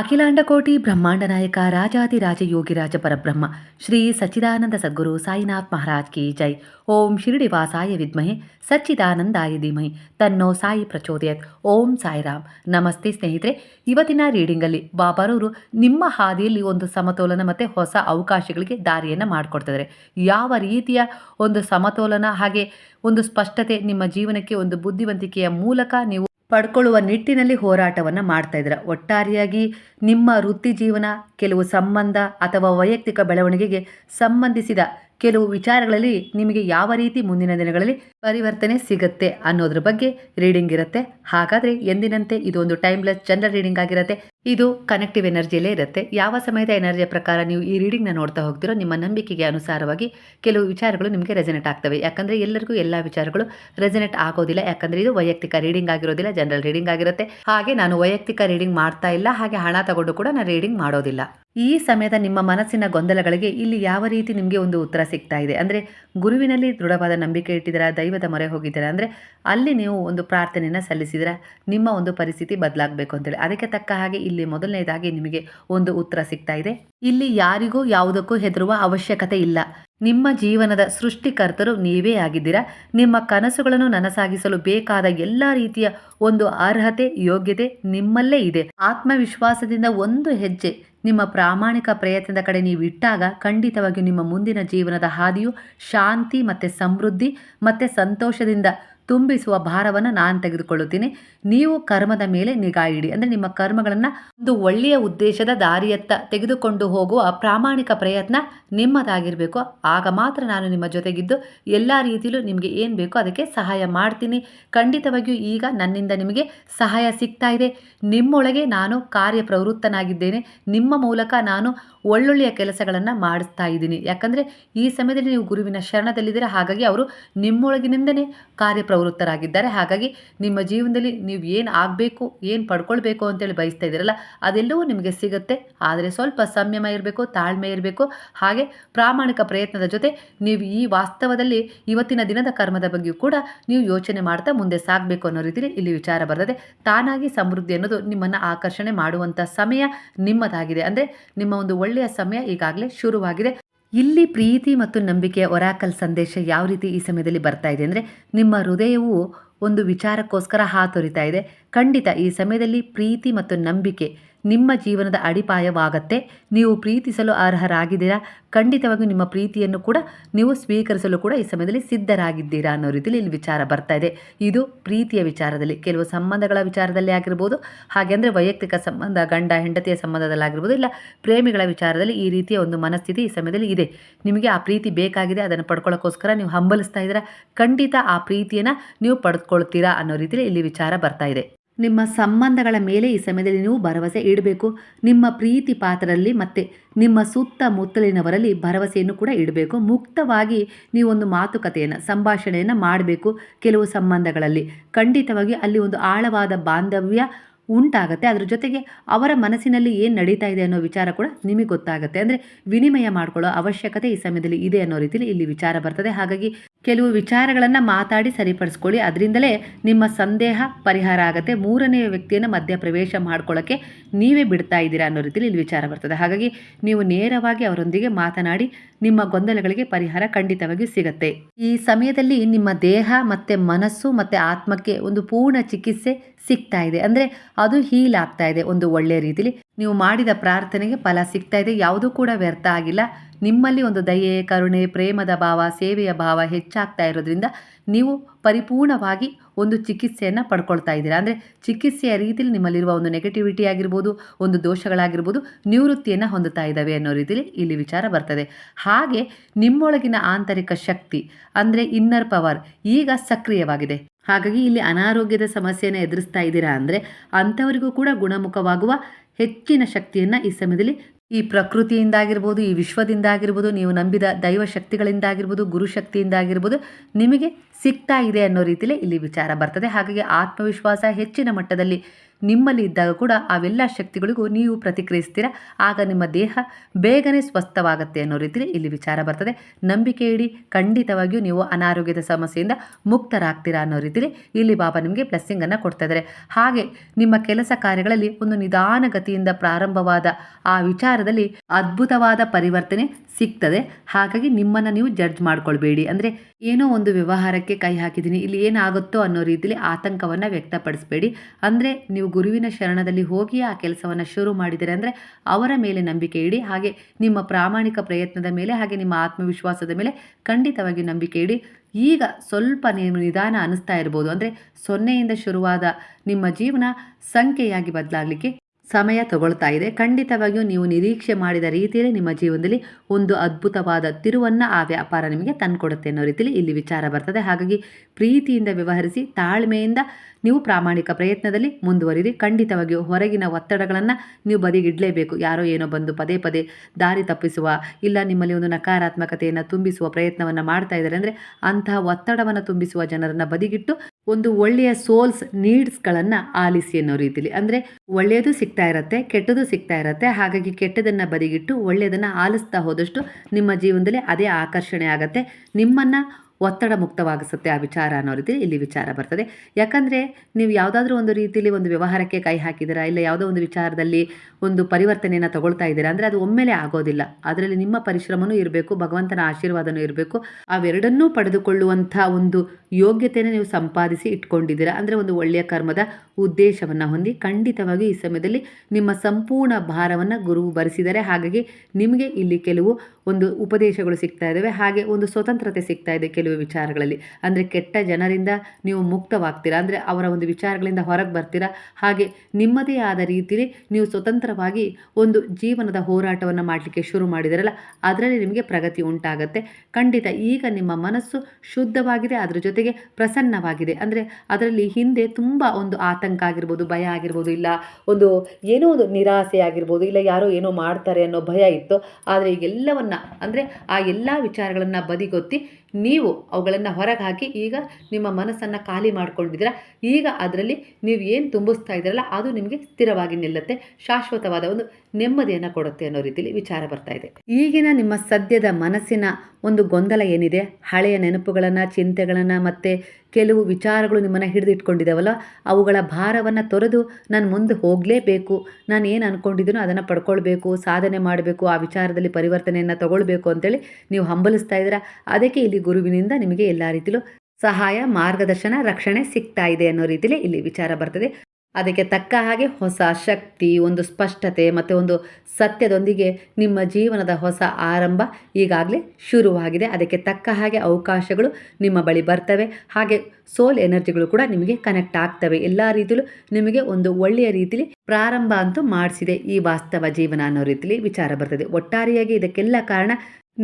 ಅಖಿಲಾಂಡಕೋಟಿ ಬ್ರಹ್ಮಾಂಡ ನಾಯಕ ರಾಜಾದಿರಾಜ ಯೋಗಿರಾಜ ಪರಬ್ರಹ್ಮ, ಶ್ರೀ ಸಚ್ಚಿದಾನಂದ ಸದ್ಗುರು ಸಾಯಿನಾಥ್ ಮಹಾರಾಜ್ ಕಿ ಜೈ. ಓಂ ಶಿರಡಿ ವಾಸಾಯ ವಿದ್ಮಹೆ, ಸಚ್ಚಿದಾನಂದಾಯ ಧೀಮಹಿ. ತನ್ನೋ ಸಾಯಿ ಪ್ರಚೋದಯತ್. ಓಂ ಸಾಯಿರಾಮ್. ನಮಸ್ತೆ ಸ್ನೇಹಿತರೆ, ಇವತ್ತಿನ ರೀಡಿಂಗಲ್ಲಿ ಬಾಬಾರವರು ನಿಮ್ಮ ಹಾದಿಯಲ್ಲಿ ಒಂದು ಸಮತೋಲನ ಮತ್ತು ಹೊಸ ಅವಕಾಶಗಳಿಗೆ ದಾರಿಯನ್ನು ಮಾಡಿಕೊಡ್ತಿದ್ದಾರೆ. ಯಾವ ರೀತಿಯ ಒಂದು ಸಮತೋಲನ ಹಾಗೆ ಒಂದು ಸ್ಪಷ್ಟತೆ ನಿಮ್ಮ ಜೀವನಕ್ಕೆ ಒಂದು ಬುದ್ಧಿವಂತಿಕೆಯ ಮೂಲಕ ನೀವು ಪಡ್ಕೊಳ್ಳುವ ನಿಟ್ಟಿನಲ್ಲಿ ಹೋರಾಟವನ್ನು ಮಾಡ್ತಾ ಇದ್ದೀರ. ಒಟ್ಟಾರೆಯಾಗಿ ನಿಮ್ಮ ವೃತ್ತಿ ಜೀವನ, ಕೆಲವು ಸಂಬಂಧ ಅಥವಾ ವೈಯಕ್ತಿಕ ಬೆಳವಣಿಗೆಗೆ ಸಂಬಂಧಿಸಿದ ಕೆಲವು ವಿಚಾರಗಳಲ್ಲಿ ನಿಮಗೆ ಯಾವ ರೀತಿ ಮುಂದಿನ ದಿನಗಳಲ್ಲಿ ಪರಿವರ್ತನೆ ಸಿಗುತ್ತೆ ಅನ್ನೋದ್ರ ಬಗ್ಗೆ ರೀಡಿಂಗ್ ಇರುತ್ತೆ. ಹಾಗಾದರೆ ಎಂದಿನಂತೆ ಇದು ಒಂದು ಟೈಮ್ಲೆಸ್ ಜನರಲ್ ರೀಡಿಂಗ್ ಆಗಿರುತ್ತೆ. ಇದು ಕನೆಕ್ಟಿವ್ ಎನರ್ಜಿಯಲ್ಲೇ ಇರುತ್ತೆ. ಯಾವ ಸಮಯದ ಎನರ್ಜಿಯ ಪ್ರಕಾರ ನೀವು ಈ ರೀಡಿಂಗ್ನ ನೋಡ್ತಾ ಹೋಗ್ತಿರೋ ನಿಮ್ಮ ನಂಬಿಕೆಗೆ ಅನುಸಾರವಾಗಿ ಕೆಲವು ವಿಚಾರಗಳು ನಿಮಗೆ ರೆಸನೆಟ್ ಆಗ್ತವೆ. ಯಾಕಂದರೆ ಎಲ್ಲರಿಗೂ ಎಲ್ಲ ವಿಚಾರಗಳು ರೆಸನೆಟ್ ಆಗೋದಿಲ್ಲ. ಯಾಕಂದರೆ ಇದು ವೈಯಕ್ತಿಕ ರೀಡಿಂಗ್ ಆಗಿರೋದಿಲ್ಲ ಜನರಲ್ ರೀಡಿಂಗ್ ಆಗಿರುತ್ತೆ. ಹಾಗೆ ನಾನು ವೈಯಕ್ತಿಕ ರೀಡಿಂಗ್ ಮಾಡ್ತಾ ಇಲ್ಲ, ಹಾಗೆ ಹಣ ತಗೊಂಡು ಕೂಡ ನಾನು ರೀಡಿಂಗ್ ಮಾಡೋದಿಲ್ಲ. ಈ ಸಮಯದ ನಿಮ್ಮ ಮನಸ್ಸಿನ ಗೊಂದಲಗಳಿಗೆ ಇಲ್ಲಿ ಯಾವ ರೀತಿ ನಿಮಗೆ ಒಂದು ಉತ್ತರ ಸಿಗ್ತಾ ಇದೆ. ಅಂದರೆ ಗುರುವಿನಲ್ಲಿ ದೃಢವಾದ ನಂಬಿಕೆ ಇಟ್ಟಿದ್ದೀರಾ, ದೈವದ ಮೊರೆ ಹೋಗಿದ್ದೀರಾ? ಅಂದರೆ ಅಲ್ಲಿ ನೀವು ಒಂದು ಪ್ರಾರ್ಥನೆಯನ್ನು ಸಲ್ಲಿಸಿದ್ರೆ ನಿಮ್ಮ ಒಂದು ಪರಿಸ್ಥಿತಿ ಬದಲಾಗಬೇಕು ಅಂತೇಳಿ. ಅದಕ್ಕೆ ತಕ್ಕ ಹಾಗೆ ಇಲ್ಲಿ ಮೊದಲನೇದಾಗಿ ನಿಮಗೆ ಒಂದು ಉತ್ತರ ಸಿಗ್ತಾ ಇದೆ. ಇಲ್ಲಿ ಯಾರಿಗೂ ಯಾವುದಕ್ಕೂ ಹೆದರುವ ಅವಶ್ಯಕತೆ ಇಲ್ಲ. ನಿಮ್ಮ ಜೀವನದ ಸೃಷ್ಟಿಕರ್ತರು ನೀವೇ ಆಗಿದ್ದೀರಾ? ನಿಮ್ಮ ಕನಸುಗಳನ್ನು ನನಸಾಗಿಸಲು ಬೇಕಾದ ಎಲ್ಲ ರೀತಿಯ ಒಂದು ಅರ್ಹತೆ, ಯೋಗ್ಯತೆ ನಿಮ್ಮಲ್ಲೇ ಇದೆ. ಆತ್ಮವಿಶ್ವಾಸದಿಂದ ಒಂದು ಹೆಜ್ಜೆ ನಿಮ್ಮ ಪ್ರಾಮಾಣಿಕ ಪ್ರಯತ್ನದ ಕಡೆ ನೀವು ಇಟ್ಟಾಗ ಖಂಡಿತವಾಗಿಯೂ ನಿಮ್ಮ ಮುಂದಿನ ಜೀವನದ ಹಾದಿಯು ಶಾಂತಿ ಮತ್ತು ಸಮೃದ್ಧಿ ಮತ್ತು ಸಂತೋಷದಿಂದ ತುಂಬಿಸುವ ಭಾರವನ್ನು ನಾನು ತೆಗೆದುಕೊಳ್ಳುತ್ತೀನಿ. ನೀವು ಕರ್ಮದ ಮೇಲೆ ನಿಗಾ ಇಡಿ. ಅಂದರೆ ನಿಮ್ಮ ಕರ್ಮಗಳನ್ನು ಒಂದು ಒಳ್ಳೆಯ ಉದ್ದೇಶದ ದಾರಿಯತ್ತ ತೆಗೆದುಕೊಂಡು ಹೋಗುವ ಪ್ರಾಮಾಣಿಕ ಪ್ರಯತ್ನ ನಿಮ್ಮದಾಗಿರಬೇಕು. ಆಗ ಮಾತ್ರ ನಾನು ನಿಮ್ಮ ಜೊತೆಗಿದ್ದು, ಎಲ್ಲ ರೀತಿಯಲ್ಲೂ ನಿಮಗೆ ಏನು ಬೇಕೋ ಅದಕ್ಕೆ ಸಹಾಯ ಮಾಡ್ತೀನಿ. ಖಂಡಿತವಾಗಿಯೂ ಈಗ ನನ್ನಿಂದ ನಿಮಗೆ ಸಹಾಯ ಸಿಗ್ತಾ ಇದೆ. ನಿಮ್ಮೊಳಗೆ ನಾನು ಕಾರ್ಯಪ್ರವೃತ್ತನಾಗಿದ್ದೇನೆ. ನಿಮ್ಮ ಮೂಲಕ ನಾನು ಒಳ್ಳೊಳ್ಳೆಯ ಕೆಲಸಗಳನ್ನು ಮಾಡಿಸ್ತಾ ಇದ್ದೀನಿ. ಯಾಕಂದರೆ ಈ ಸಮಯದಲ್ಲಿ ನೀವು ಗುರುವಿನ ಶರಣದಲ್ಲಿದ್ದೀರ, ಹಾಗಾಗಿ ಅವರು ನಿಮ್ಮೊಳಗಿನಿಂದನೇ ಕಾರ್ಯಪ್ರವೃತ್ತರಾಗಿದ್ದಾರೆ. ಹಾಗಾಗಿ ನಿಮ್ಮ ಜೀವನದಲ್ಲಿ ನೀವು ಏನು ಆಗಬೇಕು, ಏನು ಪಡ್ಕೊಳ್ಬೇಕು ಅಂತೇಳಿ ಬಯಸ್ತಾ ಇದ್ದೀರಲ್ಲ, ಅದೆಲ್ಲವೂ ನಿಮಗೆ ಸಿಗುತ್ತೆ. ಆದರೆ ಸ್ವಲ್ಪ ಸಂಯಮ ಇರಬೇಕು, ತಾಳ್ಮೆ ಇರಬೇಕು. ಹಾಗೆ ಪ್ರಾಮಾಣಿಕ ಪ್ರಯತ್ನದ ಜೊತೆ ನೀವು ಈ ವಾಸ್ತವದಲ್ಲಿ ಇವತ್ತಿನ ದಿನದ ಕರ್ಮದ ಬಗ್ಗೆಯೂ ಕೂಡ ನೀವು ಯೋಚನೆ ಮಾಡ್ತಾ ಮುಂದೆ ಸಾಗಬೇಕು ಅನ್ನೋ ರೀತಿಯಲ್ಲಿ ಇಲ್ಲಿ ವಿಚಾರ ಬರ್ತದೆ. ತಾನಾಗಿ ಸಮೃದ್ಧಿ ಅನ್ನೋದು ನಿಮ್ಮನ್ನು ಆಕರ್ಷಣೆ ಮಾಡುವಂಥ ಸಮಯ ನಿಮ್ಮದಾಗಿದೆ. ಅಂದರೆ ನಿಮ್ಮ ಒಂದು ಒಳ್ಳೆಯ ಸಮಯ ಈಗಾಗಲೇ ಶುರುವಾಗಿದೆ. ಇಲ್ಲಿ ಪ್ರೀತಿ ಮತ್ತು ನಂಬಿಕೆಯ ಒರಾಕಲ್ ಸಂದೇಶ ಯಾವ ರೀತಿ ಈ ಸಮಯದಲ್ಲಿ ಬರ್ತಾ ಇದೆ ಅಂದರೆ ನಿಮ್ಮ ಹೃದಯವು ಒಂದು ವಿಚಾರಕ್ಕೋಸ್ಕರ ಹಾತೊರಿತಾ ಇದೆ. ಖಂಡಿತ ಈ ಸಮಯದಲ್ಲಿ ಪ್ರೀತಿ ಮತ್ತು ನಂಬಿಕೆ ನಿಮ್ಮ ಜೀವನದ ಅಡಿಪಾಯವಾಗತ್ತೆ. ನೀವು ಪ್ರೀತಿಸಲು ಅರ್ಹರಾಗಿದ್ದೀರಾ? ಖಂಡಿತವಾಗಿಯೂ ನಿಮ್ಮ ಪ್ರೀತಿಯನ್ನು ಕೂಡ ನೀವು ಸ್ವೀಕರಿಸಲು ಕೂಡ ಈ ಸಮಯದಲ್ಲಿ ಸಿದ್ಧರಾಗಿದ್ದೀರಾ ಅನ್ನೋ ರೀತಿಯಲ್ಲಿ ಇಲ್ಲಿ ವಿಚಾರ ಬರ್ತಾ ಇದೆ. ಇದು ಪ್ರೀತಿಯ ವಿಚಾರದಲ್ಲಿ, ಕೆಲವು ಸಂಬಂಧಗಳ ವಿಚಾರದಲ್ಲಿ ಆಗಿರ್ಬೋದು, ಹಾಗೆ ಅಂದರೆ ವೈಯಕ್ತಿಕ ಸಂಬಂಧ, ಗಂಡ, ಹೆಂಡತಿಯ ಸಂಬಂಧದಲ್ಲಾಗಿರ್ಬೋದು ಇಲ್ಲ ಪ್ರೇಮಿಗಳ ವಿಚಾರದಲ್ಲಿ ಈ ರೀತಿಯ ಒಂದು ಮನಸ್ಥಿತಿ ಈ ಸಮಯದಲ್ಲಿ ಇದೆ. ನಿಮಗೆ ಆ ಪ್ರೀತಿ ಬೇಕಾಗಿದೆ, ಅದನ್ನು ಪಡ್ಕೊಳ್ಳೋಕ್ಕೋಸ್ಕರ ನೀವು ಹಂಬಲಿಸ್ತಾ ಇದ್ದೀರಾ? ಖಂಡಿತ ಆ ಪ್ರೀತಿಯನ್ನು ನೀವು ಪಡೆದುಕೊಳ್ತೀರಾ ಅನ್ನೋ ರೀತಿಯಲ್ಲಿ ಇಲ್ಲಿ ವಿಚಾರ ಬರ್ತಾ ಇದೆ. ನಿಮ್ಮ ಸಂಬಂಧಗಳ ಮೇಲೆ ಈ ಸಮಯದಲ್ಲಿ ನೀವು ಭರವಸೆ ಇಡಬೇಕು. ನಿಮ್ಮ ಪ್ರೀತಿ ಪಾತ್ರರಲ್ಲಿ ಮತ್ತು ನಿಮ್ಮ ಸುತ್ತಮುತ್ತಲಿನವರಲ್ಲಿ ಭರವಸೆಯನ್ನು ಕೂಡ ಇಡಬೇಕು. ಮುಕ್ತವಾಗಿ ನೀವೊಂದು ಮಾತುಕತೆಯನ್ನು, ಸಂಭಾಷಣೆಯನ್ನು ಮಾಡಬೇಕು ಕೆಲವು ಸಂಬಂಧಗಳಲ್ಲಿ. ಖಂಡಿತವಾಗಿ ಅಲ್ಲಿ ಒಂದು ಆಳವಾದ ಬಾಂಧವ್ಯ ಉಂಟಾಗುತ್ತೆ. ಅದ್ರ ಜೊತೆಗೆ ಅವರ ಮನಸ್ಸಿನಲ್ಲಿ ಏನು ನಡೀತಾ ಇದೆ ಅನ್ನೋ ವಿಚಾರ ಕೂಡ ನಿಮಗೆ ಗೊತ್ತಾಗುತ್ತೆ. ಅಂದರೆ ವಿನಿಮಯ ಮಾಡಿಕೊಳ್ಳೋ ಅವಶ್ಯಕತೆ ಈ ಸಮಯದಲ್ಲಿ ಇದೆ ಅನ್ನೋ ರೀತಿಯಲ್ಲಿ ಇಲ್ಲಿ ವಿಚಾರ ಬರ್ತದೆ. ಹಾಗಾಗಿ ಕೆಲವು ವಿಚಾರಗಳನ್ನು ಮಾತಾಡಿ ಸರಿಪಡಿಸ್ಕೊಳ್ಳಿ. ಅದರಿಂದಲೇ ನಿಮ್ಮ ಸಂದೇಹ ಪರಿಹಾರ ಆಗುತ್ತೆ. ಮೂರನೆಯ ವ್ಯಕ್ತಿಯನ್ನು ಮಧ್ಯ ಪ್ರವೇಶ ಮಾಡ್ಕೊಳ್ಳೋಕ್ಕೆ ನೀವೇ ಬಿಡ್ತಾ ಇದ್ದೀರಾ ಅನ್ನೋ ರೀತಿಯಲ್ಲಿ ಇಲ್ಲಿ ವಿಚಾರ ಬರ್ತದೆ. ಹಾಗಾಗಿ ನೀವು ನೇರವಾಗಿ ಅವರೊಂದಿಗೆ ಮಾತನಾಡಿ ನಿಮ್ಮ ಗೊಂದಲಗಳಿಗೆ ಪರಿಹಾರ ಖಂಡಿತವಾಗಿ ಸಿಗುತ್ತೆ. ಈ ಸಮಯದಲ್ಲಿ ನಿಮ್ಮ ದೇಹ ಮತ್ತು ಮನಸ್ಸು ಮತ್ತು ಆತ್ಮಕ್ಕೆ ಒಂದು ಪೂರ್ಣ ಚಿಕಿತ್ಸೆ ಸಿಗ್ತಾ ಇದೆ. ಅಂದರೆ ಅದು ಹೀಲ್ ಆಗ್ತಾ ಇದೆ ಒಂದು ಒಳ್ಳೆಯ ರೀತಿಲಿ. ನೀವು ಮಾಡಿದ ಪ್ರಾರ್ಥನೆಗೆ ಫಲ ಸಿಗ್ತಾ ಇದೆ. ಯಾವುದೂ ಕೂಡ ವ್ಯರ್ಥ ಆಗಿಲ್ಲ. ನಿಮ್ಮಲ್ಲಿ ಒಂದು ದಯೆ, ಕರುಣೆ, ಪ್ರೇಮದ ಭಾವ, ಸೇವೆಯ ಭಾವ ಹೆಚ್ಚಾಗ್ತಾ ಇರೋದ್ರಿಂದ ನೀವು ಪರಿಪೂರ್ಣವಾಗಿ ಒಂದು ಚಿಕಿತ್ಸೆಯನ್ನು ಪಡ್ಕೊಳ್ತಾ ಇದ್ದೀರಾ. ಅಂದರೆ ಚಿಕಿತ್ಸೆಯ ರೀತಿಯಲ್ಲಿ ನಿಮ್ಮಲ್ಲಿರುವ ಒಂದು ನೆಗೆಟಿವಿಟಿ ಆಗಿರ್ಬೋದು, ಒಂದು ದೋಷಗಳಾಗಿರ್ಬೋದು ನಿವೃತ್ತಿಯನ್ನು ಹೊಂದುತ್ತಾ ಇದ್ದಾವೆ ಅನ್ನೋ ರೀತಿಯಲ್ಲಿ ಇಲ್ಲಿ ವಿಚಾರ ಬರ್ತದೆ. ಹಾಗೆ ನಿಮ್ಮೊಳಗಿನ ಆಂತರಿಕ ಶಕ್ತಿ ಅಂದರೆ ಇನ್ನರ್ ಪವರ್ ಈಗ ಸಕ್ರಿಯವಾಗಿದೆ. ಹಾಗಾಗಿ ಇಲ್ಲಿ ಅನಾರೋಗ್ಯದ ಸಮಸ್ಯೆಯನ್ನು ಎದುರಿಸ್ತಾ ಇದ್ದೀರಾ ಅಂದರೆ ಅಂಥವರಿಗೂ ಕೂಡ ಗುಣಮುಖವಾಗುವ ಹೆಚ್ಚಿನ ಶಕ್ತಿಯನ್ನು ಈ ಸಮಯದಲ್ಲಿ ಈ ಪ್ರಕೃತಿಯಿಂದಾಗಿರ್ಬೋದು ಈ ವಿಶ್ವದಿಂದಾಗಿರ್ಬೋದು ನೀವು ನಂಬಿದ ದೈವ ಶಕ್ತಿಗಳಿಂದಾಗಿರ್ಬೋದು ಗುರು ಶಕ್ತಿಯಿಂದಾಗಿರ್ಬೋದು ನಿಮಗೆ ಸಿಗ್ತಾ ಇದೆ ಅನ್ನೋ ರೀತಿಯಲ್ಲಿ ಇಲ್ಲಿ ವಿಚಾರ ಬರ್ತದೆ. ಹಾಗಾಗಿ ಆತ್ಮವಿಶ್ವಾಸ ಹೆಚ್ಚಿನ ಮಟ್ಟದಲ್ಲಿ ನಿಮ್ಮಲ್ಲಿ ಇದ್ದಾಗ ಕೂಡ ಅವೆಲ್ಲ ಶಕ್ತಿಗಳಿಗೂ ನೀವು ಪ್ರತಿಕ್ರಿಯಿಸ್ತೀರ? ಆಗ ನಿಮ್ಮ ದೇಹ ಬೇಗನೆ ಸ್ವಸ್ಥವಾಗುತ್ತೆ ಅನ್ನೋ ರೀತಿಯಲ್ಲಿ ಇಲ್ಲಿ ವಿಚಾರ ಬರ್ತದೆ. ನಂಬಿಕೆ ಇಡಿ ಖಂಡಿತವಾಗಿಯೂ ನೀವು ಅನಾರೋಗ್ಯದ ಸಮಸ್ಯೆಯಿಂದ ಮುಕ್ತರಾಗ್ತೀರಾ ಅನ್ನೋ ರೀತಿಯಲ್ಲಿ ಇಲ್ಲಿ ಬಾಬಾ ನಿಮಗೆ ಬ್ಲೆಸ್ಸಿಂಗನ್ನು ಕೊಡ್ತಾ ಇದ್ದಾರೆ. ಹಾಗೆ ನಿಮ್ಮ ಕೆಲಸ ಕಾರ್ಯಗಳಲ್ಲಿ ಒಂದು ನಿಧಾನಗತಿಯಿಂದ ಪ್ರಾರಂಭವಾದ ಆ ವಿಚಾರದಲ್ಲಿ ಅದ್ಭುತವಾದ ಪರಿವರ್ತನೆ ಸಿಗ್ತದೆ. ಹಾಗಾಗಿ ನಿಮ್ಮನ್ನು ನೀವು ಜಡ್ಜ್ ಮಾಡ್ಕೊಳ್ಬೇಡಿ. ಅಂದರೆ ಏನೋ ಒಂದು ವ್ಯವಹಾರಕ್ಕೆ ಕೈ ಹಾಕಿದ್ದೀನಿ ಇಲ್ಲಿ ಏನಾಗುತ್ತೋ ಅನ್ನೋ ರೀತಿಯಲ್ಲಿ ಆತಂಕವನ್ನು ವ್ಯಕ್ತಪಡಿಸಬೇಡಿ. ಅಂದರೆ ನೀವು ಗುರುವಿನ ಶರಣದಲ್ಲಿ ಹೋಗಿ ಆ ಕೆಲಸವನ್ನು ಶುರು ಮಾಡಿದರೆ ಅಂದರೆ ಅವರ ಮೇಲೆ ನಂಬಿಕೆ ಇಡಿ, ಹಾಗೆ ನಿಮ್ಮ ಪ್ರಾಮಾಣಿಕ ಪ್ರಯತ್ನದ ಮೇಲೆ, ಹಾಗೆ ನಿಮ್ಮ ಆತ್ಮವಿಶ್ವಾಸದ ಮೇಲೆ ಖಂಡಿತವಾಗಿ ನಂಬಿಕೆ ಇಡಿ. ಈಗ ಸ್ವಲ್ಪ ನೀವು ನಿಧಾನ ಅನಿಸ್ತಾ ಇರ್ಬೋದು. ಅಂದರೆ ಸೊನ್ನೆಯಿಂದ ಶುರುವಾದ ನಿಮ್ಮ ಜೀವನ ಸಂಖ್ಯೆಯಾಗಿ ಬದಲಾಗಲಿಕ್ಕೆ ಸಮಯ ತಗೊಳ್ತಾ ಇದೆ. ಖಂಡಿತವಾಗಿಯೂ ನೀವು ನಿರೀಕ್ಷೆ ಮಾಡಿದ ರೀತಿಯಲ್ಲಿ ನಿಮ್ಮ ಜೀವನದಲ್ಲಿ ಒಂದು ಅದ್ಭುತವಾದ ತಿರುವನ್ನು ಆ ವ್ಯಾಪಾರ ನಿಮಗೆ ತಂದುಕೊಡುತ್ತೆ ಅನ್ನೋ ರೀತಿಯಲ್ಲಿ ಇಲ್ಲಿ ವಿಚಾರ ಬರ್ತದೆ. ಹಾಗಾಗಿ ಪ್ರೀತಿಯಿಂದ ವ್ಯವಹರಿಸಿ, ತಾಳ್ಮೆಯಿಂದ ನೀವು ಪ್ರಾಮಾಣಿಕ ಪ್ರಯತ್ನದಲ್ಲಿ ಮುಂದುವರಿರಿ. ಖಂಡಿತವಾಗಿಯೂ ಹೊರಗಿನ ಒತ್ತಡಗಳನ್ನು ನೀವು ಬದಿಗಿಡಲೇಬೇಕು. ಯಾರೋ ಏನೋ ಬಂದು ಪದೇ ಪದೇ ದಾರಿ ತಪ್ಪಿಸುವ, ಇಲ್ಲ ನಿಮ್ಮಲ್ಲಿ ಒಂದು ನಕಾರಾತ್ಮಕತೆಯನ್ನು ತುಂಬಿಸುವ ಪ್ರಯತ್ನವನ್ನು ಮಾಡ್ತಾ ಇದ್ದಾರೆ ಅಂದರೆ ಅಂತಹ ಒತ್ತಡವನ್ನು ತುಂಬಿಸುವ ಜನರನ್ನು ಬದಿಗಿಟ್ಟು ಒಂದು ಒಳ್ಳೆಯ ಸೋಲ್ಸ್ ನೀಡ್ಸ್ಗಳನ್ನು ಆಲಿಸಿ ಅನ್ನೋ ರೀತಿಲಿ. ಅಂದರೆ ಒಳ್ಳೆಯದು ಸಿಗ್ತಾ ಇರತ್ತೆ, ಕೆಟ್ಟದು ಸಿಗ್ತಾ ಇರತ್ತೆ. ಹಾಗಾಗಿ ಕೆಟ್ಟದನ್ನು ಬದಿಗಿಟ್ಟು ಒಳ್ಳೆಯದನ್ನು ಆಲಿಸ್ತಾ ಹೋದಷ್ಟು ನಿಮ್ಮ ಜೀವನದಲ್ಲಿ ಅದೇ ಆಕರ್ಷಣೆ ಆಗತ್ತೆ. ನಿಮ್ಮನ್ನು ಒತ್ತಡ ಮುಕ್ತವಾಗಿಸುತ್ತೆ ಆ ವಿಚಾರ ಅನ್ನೋ ರೀತಿ ಇಲ್ಲಿ ವಿಚಾರ ಬರ್ತದೆ. ಯಾಕಂದರೆ ನೀವು ಯಾವುದಾದ್ರೂ ಒಂದು ರೀತಿಯಲ್ಲಿ ಒಂದು ವ್ಯವಹಾರಕ್ಕೆ ಕೈ ಹಾಕಿದ್ದೀರಾ, ಇಲ್ಲ ಯಾವುದೋ ಒಂದು ವಿಚಾರದಲ್ಲಿ ಒಂದು ಪರಿವರ್ತನೆಯನ್ನು ತಗೊಳ್ತಾ ಇದ್ದೀರಾ, ಅಂದರೆ ಅದು ಒಮ್ಮೆಲೆ ಆಗೋದಿಲ್ಲ. ಅದರಲ್ಲಿ ನಿಮ್ಮ ಪರಿಶ್ರಮನೂ ಇರಬೇಕು, ಭಗವಂತನ ಆಶೀರ್ವಾದನೂ ಇರಬೇಕು. ಅವೆರಡನ್ನೂ ಪಡೆದುಕೊಳ್ಳುವಂಥ ಒಂದು ಯೋಗ್ಯತೆಯನ್ನು ನೀವು ಸಂಪಾದಿಸಿ ಇಟ್ಕೊಂಡಿದ್ದೀರಾ, ಅಂದರೆ ಒಂದು ಒಳ್ಳೆಯ ಕರ್ಮದ ಉದ್ದೇಶವನ್ನು ಹೊಂದಿ ಖಂಡಿತವಾಗಿ ಈ ಸಮಯದಲ್ಲಿ ನಿಮ್ಮ ಸಂಪೂರ್ಣ ಭಾರವನ್ನು ಗುರುವು ಭರಿಸಿದರೆ ಹಾಗಾಗಿ ನಿಮಗೆ ಇಲ್ಲಿ ಕೆಲವು ಒಂದು ಉಪದೇಶಗಳು ಸಿಗ್ತಾ ಇದ್ದಾವೆ. ಹಾಗೆ ಒಂದು ಸ್ವತಂತ್ರತೆ ಸಿಗ್ತಾ ಇದೆ ಕೆಲವು ವಿಚಾರಗಳಲ್ಲಿ. ಅಂದರೆ ಕೆಟ್ಟ ಜನರಿಂದ ನೀವು ಮುಕ್ತವಾಗ್ತೀರಾ? ಅಂದರೆ ಅವರ ಒಂದು ವಿಚಾರಗಳಿಂದ ಹೊರಗೆ ಬರ್ತೀರಾ? ಹಾಗೆ ನಿಮ್ಮದೇ ಆದ ರೀತಿಯಲ್ಲಿ ನೀವು ಸ್ವತಂತ್ರವಾಗಿ ಒಂದು ಜೀವನದ ಹೋರಾಟವನ್ನು ಮಾಡಲಿಕ್ಕೆ ಶುರು ಮಾಡಿದಿರಲ್ಲ, ಅದರಲ್ಲಿ ನಿಮಗೆ ಪ್ರಗತಿ ಉಂಟಾಗತ್ತೆ. ಖಂಡಿತ ಈಗ ನಿಮ್ಮ ಮನಸ್ಸು ಶುದ್ಧವಾಗಿದೆ, ಅದರ ಜೊತೆಗೆ ಪ್ರಸನ್ನವಾಗಿದೆ. ಅಂದರೆ ಅದರಲ್ಲಿ ಹಿಂದೆ ತುಂಬ ಒಂದು ಆತಂಕ ಆಗಿರ್ಬೋದು, ಭಯ ಆಗಿರ್ಬೋದು, ಇಲ್ಲ ಒಂದು ಏನೋ ಒಂದು ನಿರಾಸೆ ಆಗಿರ್ಬೋದು, ಇಲ್ಲ ಯಾರೋ ಏನೋ ಮಾಡ್ತಾರೆ ಅನ್ನೋ ಭಯ ಇತ್ತು. ಆದರೆ ಈಗೆಲ್ಲವನ್ನ, ಅಂದರೆ ಆ ಎಲ್ಲ ವಿಚಾರಗಳನ್ನು ಬದಿಗೊತ್ತಿ ನೀವು ಅವುಗಳನ್ನು ಹೊರಗೆ ಹಾಕಿ ಈಗ ನಿಮ್ಮ ಮನಸ್ಸನ್ನು ಖಾಲಿ ಮಾಡ್ಕೊಂಡಿದ್ದೀರಾ. ಈಗ ಅದರಲ್ಲಿ ನೀವು ಏನು ತುಂಬಿಸ್ತಾ ಇದ್ದೀರಲ್ಲ, ಅದು ನಿಮಗೆ ಸ್ಥಿರವಾಗಿ ನಿಲ್ಲುತ್ತೆ. ಶಾಶ್ವತವಾದ ಒಂದು ನೆಮ್ಮದಿಯನ್ನು ಕೊಡುತ್ತೆ ಅನ್ನೋ ರೀತಿಯಲ್ಲಿ ವಿಚಾರ ಬರ್ತಾ ಇದೆ. ಈಗಿನ ನಿಮ್ಮ ಸದ್ಯದ ಮನಸ್ಸಿನ ಒಂದು ಗೊಂದಲ ಏನಿದೆ? ಹಳೆಯ ನೆನಪುಗಳನ್ನು, ಚಿಂತೆಗಳನ್ನು ಮತ್ತು ಕೆಲವು ವಿಚಾರಗಳು ನಿಮ್ಮನ್ನು ಹಿಡಿದಿಟ್ಕೊಂಡಿದ್ದಾವಲ್ಲ ಅವುಗಳ ಭಾರವನ್ನು ತೊರೆದು ನಾನು ಮುಂದೆ ಹೋಗಲೇಬೇಕು. ನಾನು ಏನು ಅಂದ್ಕೊಂಡಿದ್ದೀನೋ ಅದನ್ನು ಪಡ್ಕೊಳ್ಬೇಕು, ಸಾಧನೆ ಮಾಡಬೇಕು, ಆ ವಿಚಾರದಲ್ಲಿ ಪರಿವರ್ತನೆಯನ್ನು ತಗೊಳ್ಬೇಕು ಅಂತೇಳಿ ನೀವು ಹಂಬಲಿಸ್ತಾ ಇದ್ದೀರಾ? ಅದಕ್ಕೆ ಇಲ್ಲಿ ಗುರುವಿನಿಂದ ನಿಮಗೆ ಎಲ್ಲ ರೀತಿಲೂ ಸಹಾಯ, ಮಾರ್ಗದರ್ಶನ, ರಕ್ಷಣೆ ಸಿಗ್ತಾ ಇದೆ ಅನ್ನೋ ರೀತಿಯಲ್ಲಿ ಇಲ್ಲಿ ವಿಚಾರ ಬರ್ತದೆ. ಅದಕ್ಕೆ ತಕ್ಕ ಹಾಗೆ ಹೊಸ ಶಕ್ತಿ, ಒಂದು ಸ್ಪಷ್ಟತೆ ಮತ್ತು ಒಂದು ಸತ್ಯದೊಂದಿಗೆ ನಿಮ್ಮ ಜೀವನದ ಹೊಸ ಆರಂಭ ಈಗಾಗಲೇ ಶುರುವಾಗಿದೆ. ಅದಕ್ಕೆ ತಕ್ಕ ಹಾಗೆ ಅವಕಾಶಗಳು ನಿಮ್ಮ ಬಳಿ ಬರ್ತವೆ. ಹಾಗೆ ಸೋಲ್ ಎನರ್ಜಿಗಳು ಕೂಡ ನಿಮಗೆ ಕನೆಕ್ಟ್ ಆಗ್ತವೆ. ಎಲ್ಲ ರೀತಿಯಲ್ಲೂ ನಿಮಗೆ ಒಂದು ಒಳ್ಳೆಯ ರೀತಿಲಿ ಪ್ರಾರಂಭ ಅಂತೂ ಮಾಡಿಸಿದೆ ಈ ವಾಸ್ತವ ಜೀವನ ಅನ್ನೋ ರೀತಿಲಿ ವಿಚಾರ ಬರ್ತದೆ. ಒಟ್ಟಾರೆಯಾಗಿ ಇದಕ್ಕೆಲ್ಲ ಕಾರಣ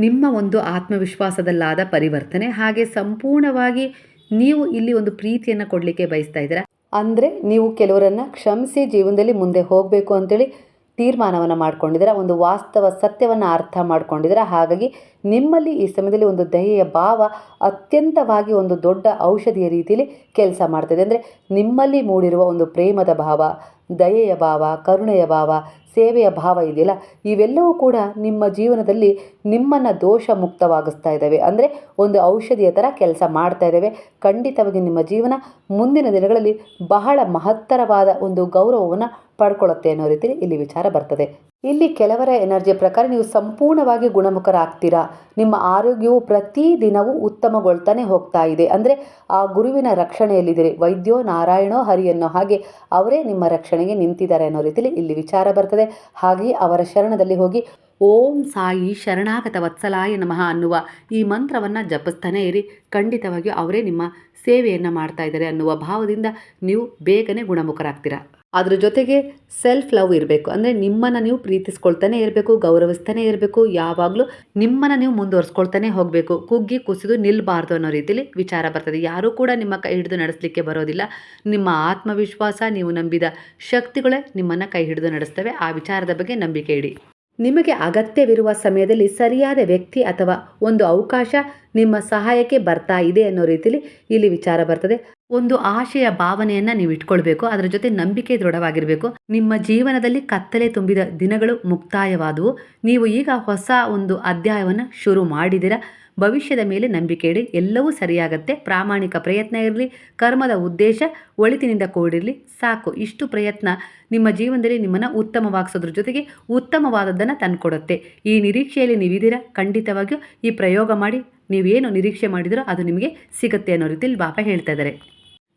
ನಿಮ್ಮ ಒಂದು ಆತ್ಮವಿಶ್ವಾಸದಲ್ಲಾದ ಪರಿವರ್ತನೆ. ಹಾಗೆ ಸಂಪೂರ್ಣವಾಗಿ ನೀವು ಇಲ್ಲಿ ಒಂದು ಪ್ರೀತಿಯನ್ನು ಕೊಡಲಿಕ್ಕೆ ಬಯಸ್ತಾ ಇದ್ದೀರಾ. ಅಂದರೆ ನೀವು ಕೆಲವರನ್ನು ಕ್ಷಮಿಸಿ ಜೀವನದಲ್ಲಿ ಮುಂದೆ ಹೋಗಬೇಕು ಅಂತೇಳಿ ತೀರ್ಮಾನವನ್ನು ಮಾಡ್ಕೊಂಡಿದ್ದೀರಾ, ಒಂದು ವಾಸ್ತವ ಸತ್ಯವನ್ನು ಅರ್ಥ ಮಾಡ್ಕೊಂಡಿದ್ದೀರಾ. ಹಾಗಾಗಿ ನಿಮ್ಮಲ್ಲಿ ಈ ಸಮಯದಲ್ಲಿ ಒಂದು ದಯೆಯ ಭಾವ ಅತ್ಯಂತವಾಗಿ ಒಂದು ದೊಡ್ಡ ಔಷಧಿಯ ರೀತಿಯಲ್ಲಿ ಕೆಲಸ ಮಾಡ್ತದೆ. ಅಂದರೆ ನಿಮ್ಮಲ್ಲಿ ಮೂಡಿರುವ ಒಂದು ಪ್ರೇಮದ ಭಾವ, ದಯೆಯ ಭಾವ, ಕರುಣೆಯ ಭಾವ, ಸೇವೆಯ ಭಾವ ಇದೆಯಲ್ಲ, ಇವೆಲ್ಲವೂ ಕೂಡ ನಿಮ್ಮ ಜೀವನದಲ್ಲಿ ನಿಮ್ಮನ್ನು ದೋಷ ಮುಕ್ತವಾಗಿಸ್ತಾ ಇದ್ದಾವೆ. ಅಂದರೆ ಒಂದು ಔಷಧಿಯ ಥರ ಕೆಲಸ ಮಾಡ್ತಾ ಇದ್ದಾವೆ. ಖಂಡಿತವಾಗಿ ನಿಮ್ಮ ಜೀವನ ಮುಂದಿನ ದಿನಗಳಲ್ಲಿ ಬಹಳ ಮಹತ್ತರವಾದ ಒಂದು ಗೌರವವನ್ನು ಪಡ್ಕೊಳ್ಳುತ್ತೆ ಅನ್ನೋ ರೀತಿಯಲ್ಲಿ ಇಲ್ಲಿ ವಿಚಾರ ಬರ್ತದೆ. ಇಲ್ಲಿ ಕೆಲವರ ಎನರ್ಜಿ ಪ್ರಕಾರ ನೀವು ಸಂಪೂರ್ಣವಾಗಿ ಗುಣಮುಖರಾಗ್ತೀರಾ? ನಿಮ್ಮ ಆರೋಗ್ಯವು ಪ್ರತಿ ದಿನವೂ ಉತ್ತಮಗೊಳ್ತಾನೆ ಹೋಗ್ತಾ ಇದೆ. ಅಂದರೆ ಆ ಗುರುವಿನ ರಕ್ಷಣೆಯಲ್ಲಿದ್ದೀರಿ. ವೈದ್ಯೋ ನಾರಾಯಣೋ ಹರಿ ಅನ್ನೋ ಹಾಗೆ ಅವರೇ ನಿಮ್ಮ ರಕ್ಷಣೆಗೆ ನಿಂತಿದ್ದಾರೆ ಅನ್ನೋ ರೀತಿಯಲ್ಲಿ ಇಲ್ಲಿ ವಿಚಾರ ಬರ್ತದೆ. ಹಾಗೆ ಅವರ ಶರಣದಲ್ಲಿ ಹೋಗಿ ಓಂ ಸಾಯಿ ಶರಣಾಗತ ವತ್ಸಲಾಯ ನಮಃ ಅನ್ನುವ ಈ ಮಂತ್ರವನ್ನು ಜಪಿಸ್ತಾನೆ ಇರಿ. ಖಂಡಿತವಾಗಿಯೂ ಅವರೇ ನಿಮ್ಮ ಸೇವೆಯನ್ನು ಮಾಡ್ತಾ ಇದ್ದಾರೆ ಅನ್ನುವ ಭಾವದಿಂದ ನೀವು ಬೇಗನೆ ಗುಣಮುಖರಾಗ್ತೀರಾ? ಅದ್ರ ಜೊತೆಗೆ ಸೆಲ್ಫ್ ಲವ್ ಇರಬೇಕು. ಅಂದರೆ ನಿಮ್ಮನ್ನು ನೀವು ಪ್ರೀತಿಸ್ಕೊಳ್ತಾನೆ ಇರಬೇಕು, ಗೌರವಿಸ್ತಾನೆ ಇರಬೇಕು, ಯಾವಾಗಲೂ ನಿಮ್ಮನ್ನು ನೀವು ಮುಂದುವರ್ಸ್ಕೊಳ್ತಾನೆ ಹೋಗಬೇಕು. ಕುಗ್ಗಿ ಕುಸಿದು ನಿಲ್ಲಬಾರ್ದು ಅನ್ನೋ ರೀತಿಯಲ್ಲಿ ವಿಚಾರ ಬರ್ತದೆ. ಯಾರೂ ಕೂಡ ನಿಮ್ಮ ಕೈ ಹಿಡಿದು ನಡೆಸಲಿಕ್ಕೆ ಬರೋದಿಲ್ಲ. ನಿಮ್ಮ ಆತ್ಮವಿಶ್ವಾಸ ನೀವು ನಂಬಿದ ಶಕ್ತಿಗಳೇ ನಿಮ್ಮನ್ನು ಕೈ ಹಿಡಿದು ನಡೆಸ್ತವೆ. ಆ ವಿಚಾರದ ಬಗ್ಗೆ ನಂಬಿಕೆ ಇಡಿ. ನಿಮಗೆ ಅಗತ್ಯವಿರುವ ಸಮಯದಲ್ಲಿ ಸರಿಯಾದ ವ್ಯಕ್ತಿ ಅಥವಾ ಒಂದು ಅವಕಾಶ ನಿಮ್ಮ ಸಹಾಯಕ್ಕೆ ಬರ್ತಾ ಇದೆ ಅನ್ನೋ ರೀತಿಯಲ್ಲಿ ಇಲ್ಲಿ ವಿಚಾರ ಬರ್ತದೆ. ಒಂದು ಆಶೆಯ ಭಾವನೆಯನ್ನು ನೀವು ಇಟ್ಕೊಳ್ಬೇಕು, ಅದರ ಜೊತೆ ನಂಬಿಕೆ ದೃಢವಾಗಿರಬೇಕು. ನಿಮ್ಮ ಜೀವನದಲ್ಲಿ ಕತ್ತಲೆ ತುಂಬಿದ ದಿನಗಳು ಮುಕ್ತಾಯವಾದವು. ನೀವು ಈಗ ಹೊಸ ಒಂದು ಅಧ್ಯಾಯವನ್ನು ಶುರು ಮಾಡಿದಿರ ಭವಿಷ್ಯದ ಮೇಲೆ ನಂಬಿಕೆ ಇಡಿ, ಎಲ್ಲವೂ ಸರಿಯಾಗತ್ತೆ, ಪ್ರಾಮಾಣಿಕ ಪ್ರಯತ್ನ ಇರಲಿ, ಕರ್ಮದ ಉದ್ದೇಶ ಒಳಿತಿನಿಂದ ಕೂಡಿರಲಿ, ಸಾಕು. ಇಷ್ಟು ಪ್ರಯತ್ನ ನಿಮ್ಮ ಜೀವನದಲ್ಲಿ ನಿಮ್ಮನ್ನು ಉತ್ತಮವಾಗಿಸೋದ್ರ ಜೊತೆಗೆ ಉತ್ತಮವಾದದ್ದನ್ನು ತಂದುಕೊಡುತ್ತೆ. ಈ ನಿರೀಕ್ಷೆಯಲ್ಲಿ ನೀವಿದ್ದೀರಾ, ಖಂಡಿತವಾಗಿಯೂ ಈ ಪ್ರಯೋಗ ಮಾಡಿ, ನೀವೇನು ನಿರೀಕ್ಷೆ ಮಾಡಿದರೂ ಅದು ನಿಮಗೆ ಸಿಗುತ್ತೆ ಅನ್ನೋ ರೀತಿಯಲ್ಲಿ ಬಾಪ ಹೇಳ್ತಾ ಇದ್ದಾರೆ.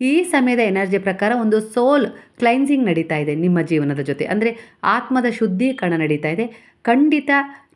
ಈ ಸಮಯದ ಎನರ್ಜಿ ಪ್ರಕಾರ ಒಂದು ಸೋಲ್ ಕ್ಲೈನ್ಸಿಂಗ್ ನಡೀತಾ ಇದೆ ನಿಮ್ಮ ಜೀವನದ ಜೊತೆ. ಅಂದರೆ ಆತ್ಮದ ಶುದ್ಧೀಕರಣ ನಡೀತಾ ಇದೆ. ಖಂಡಿತ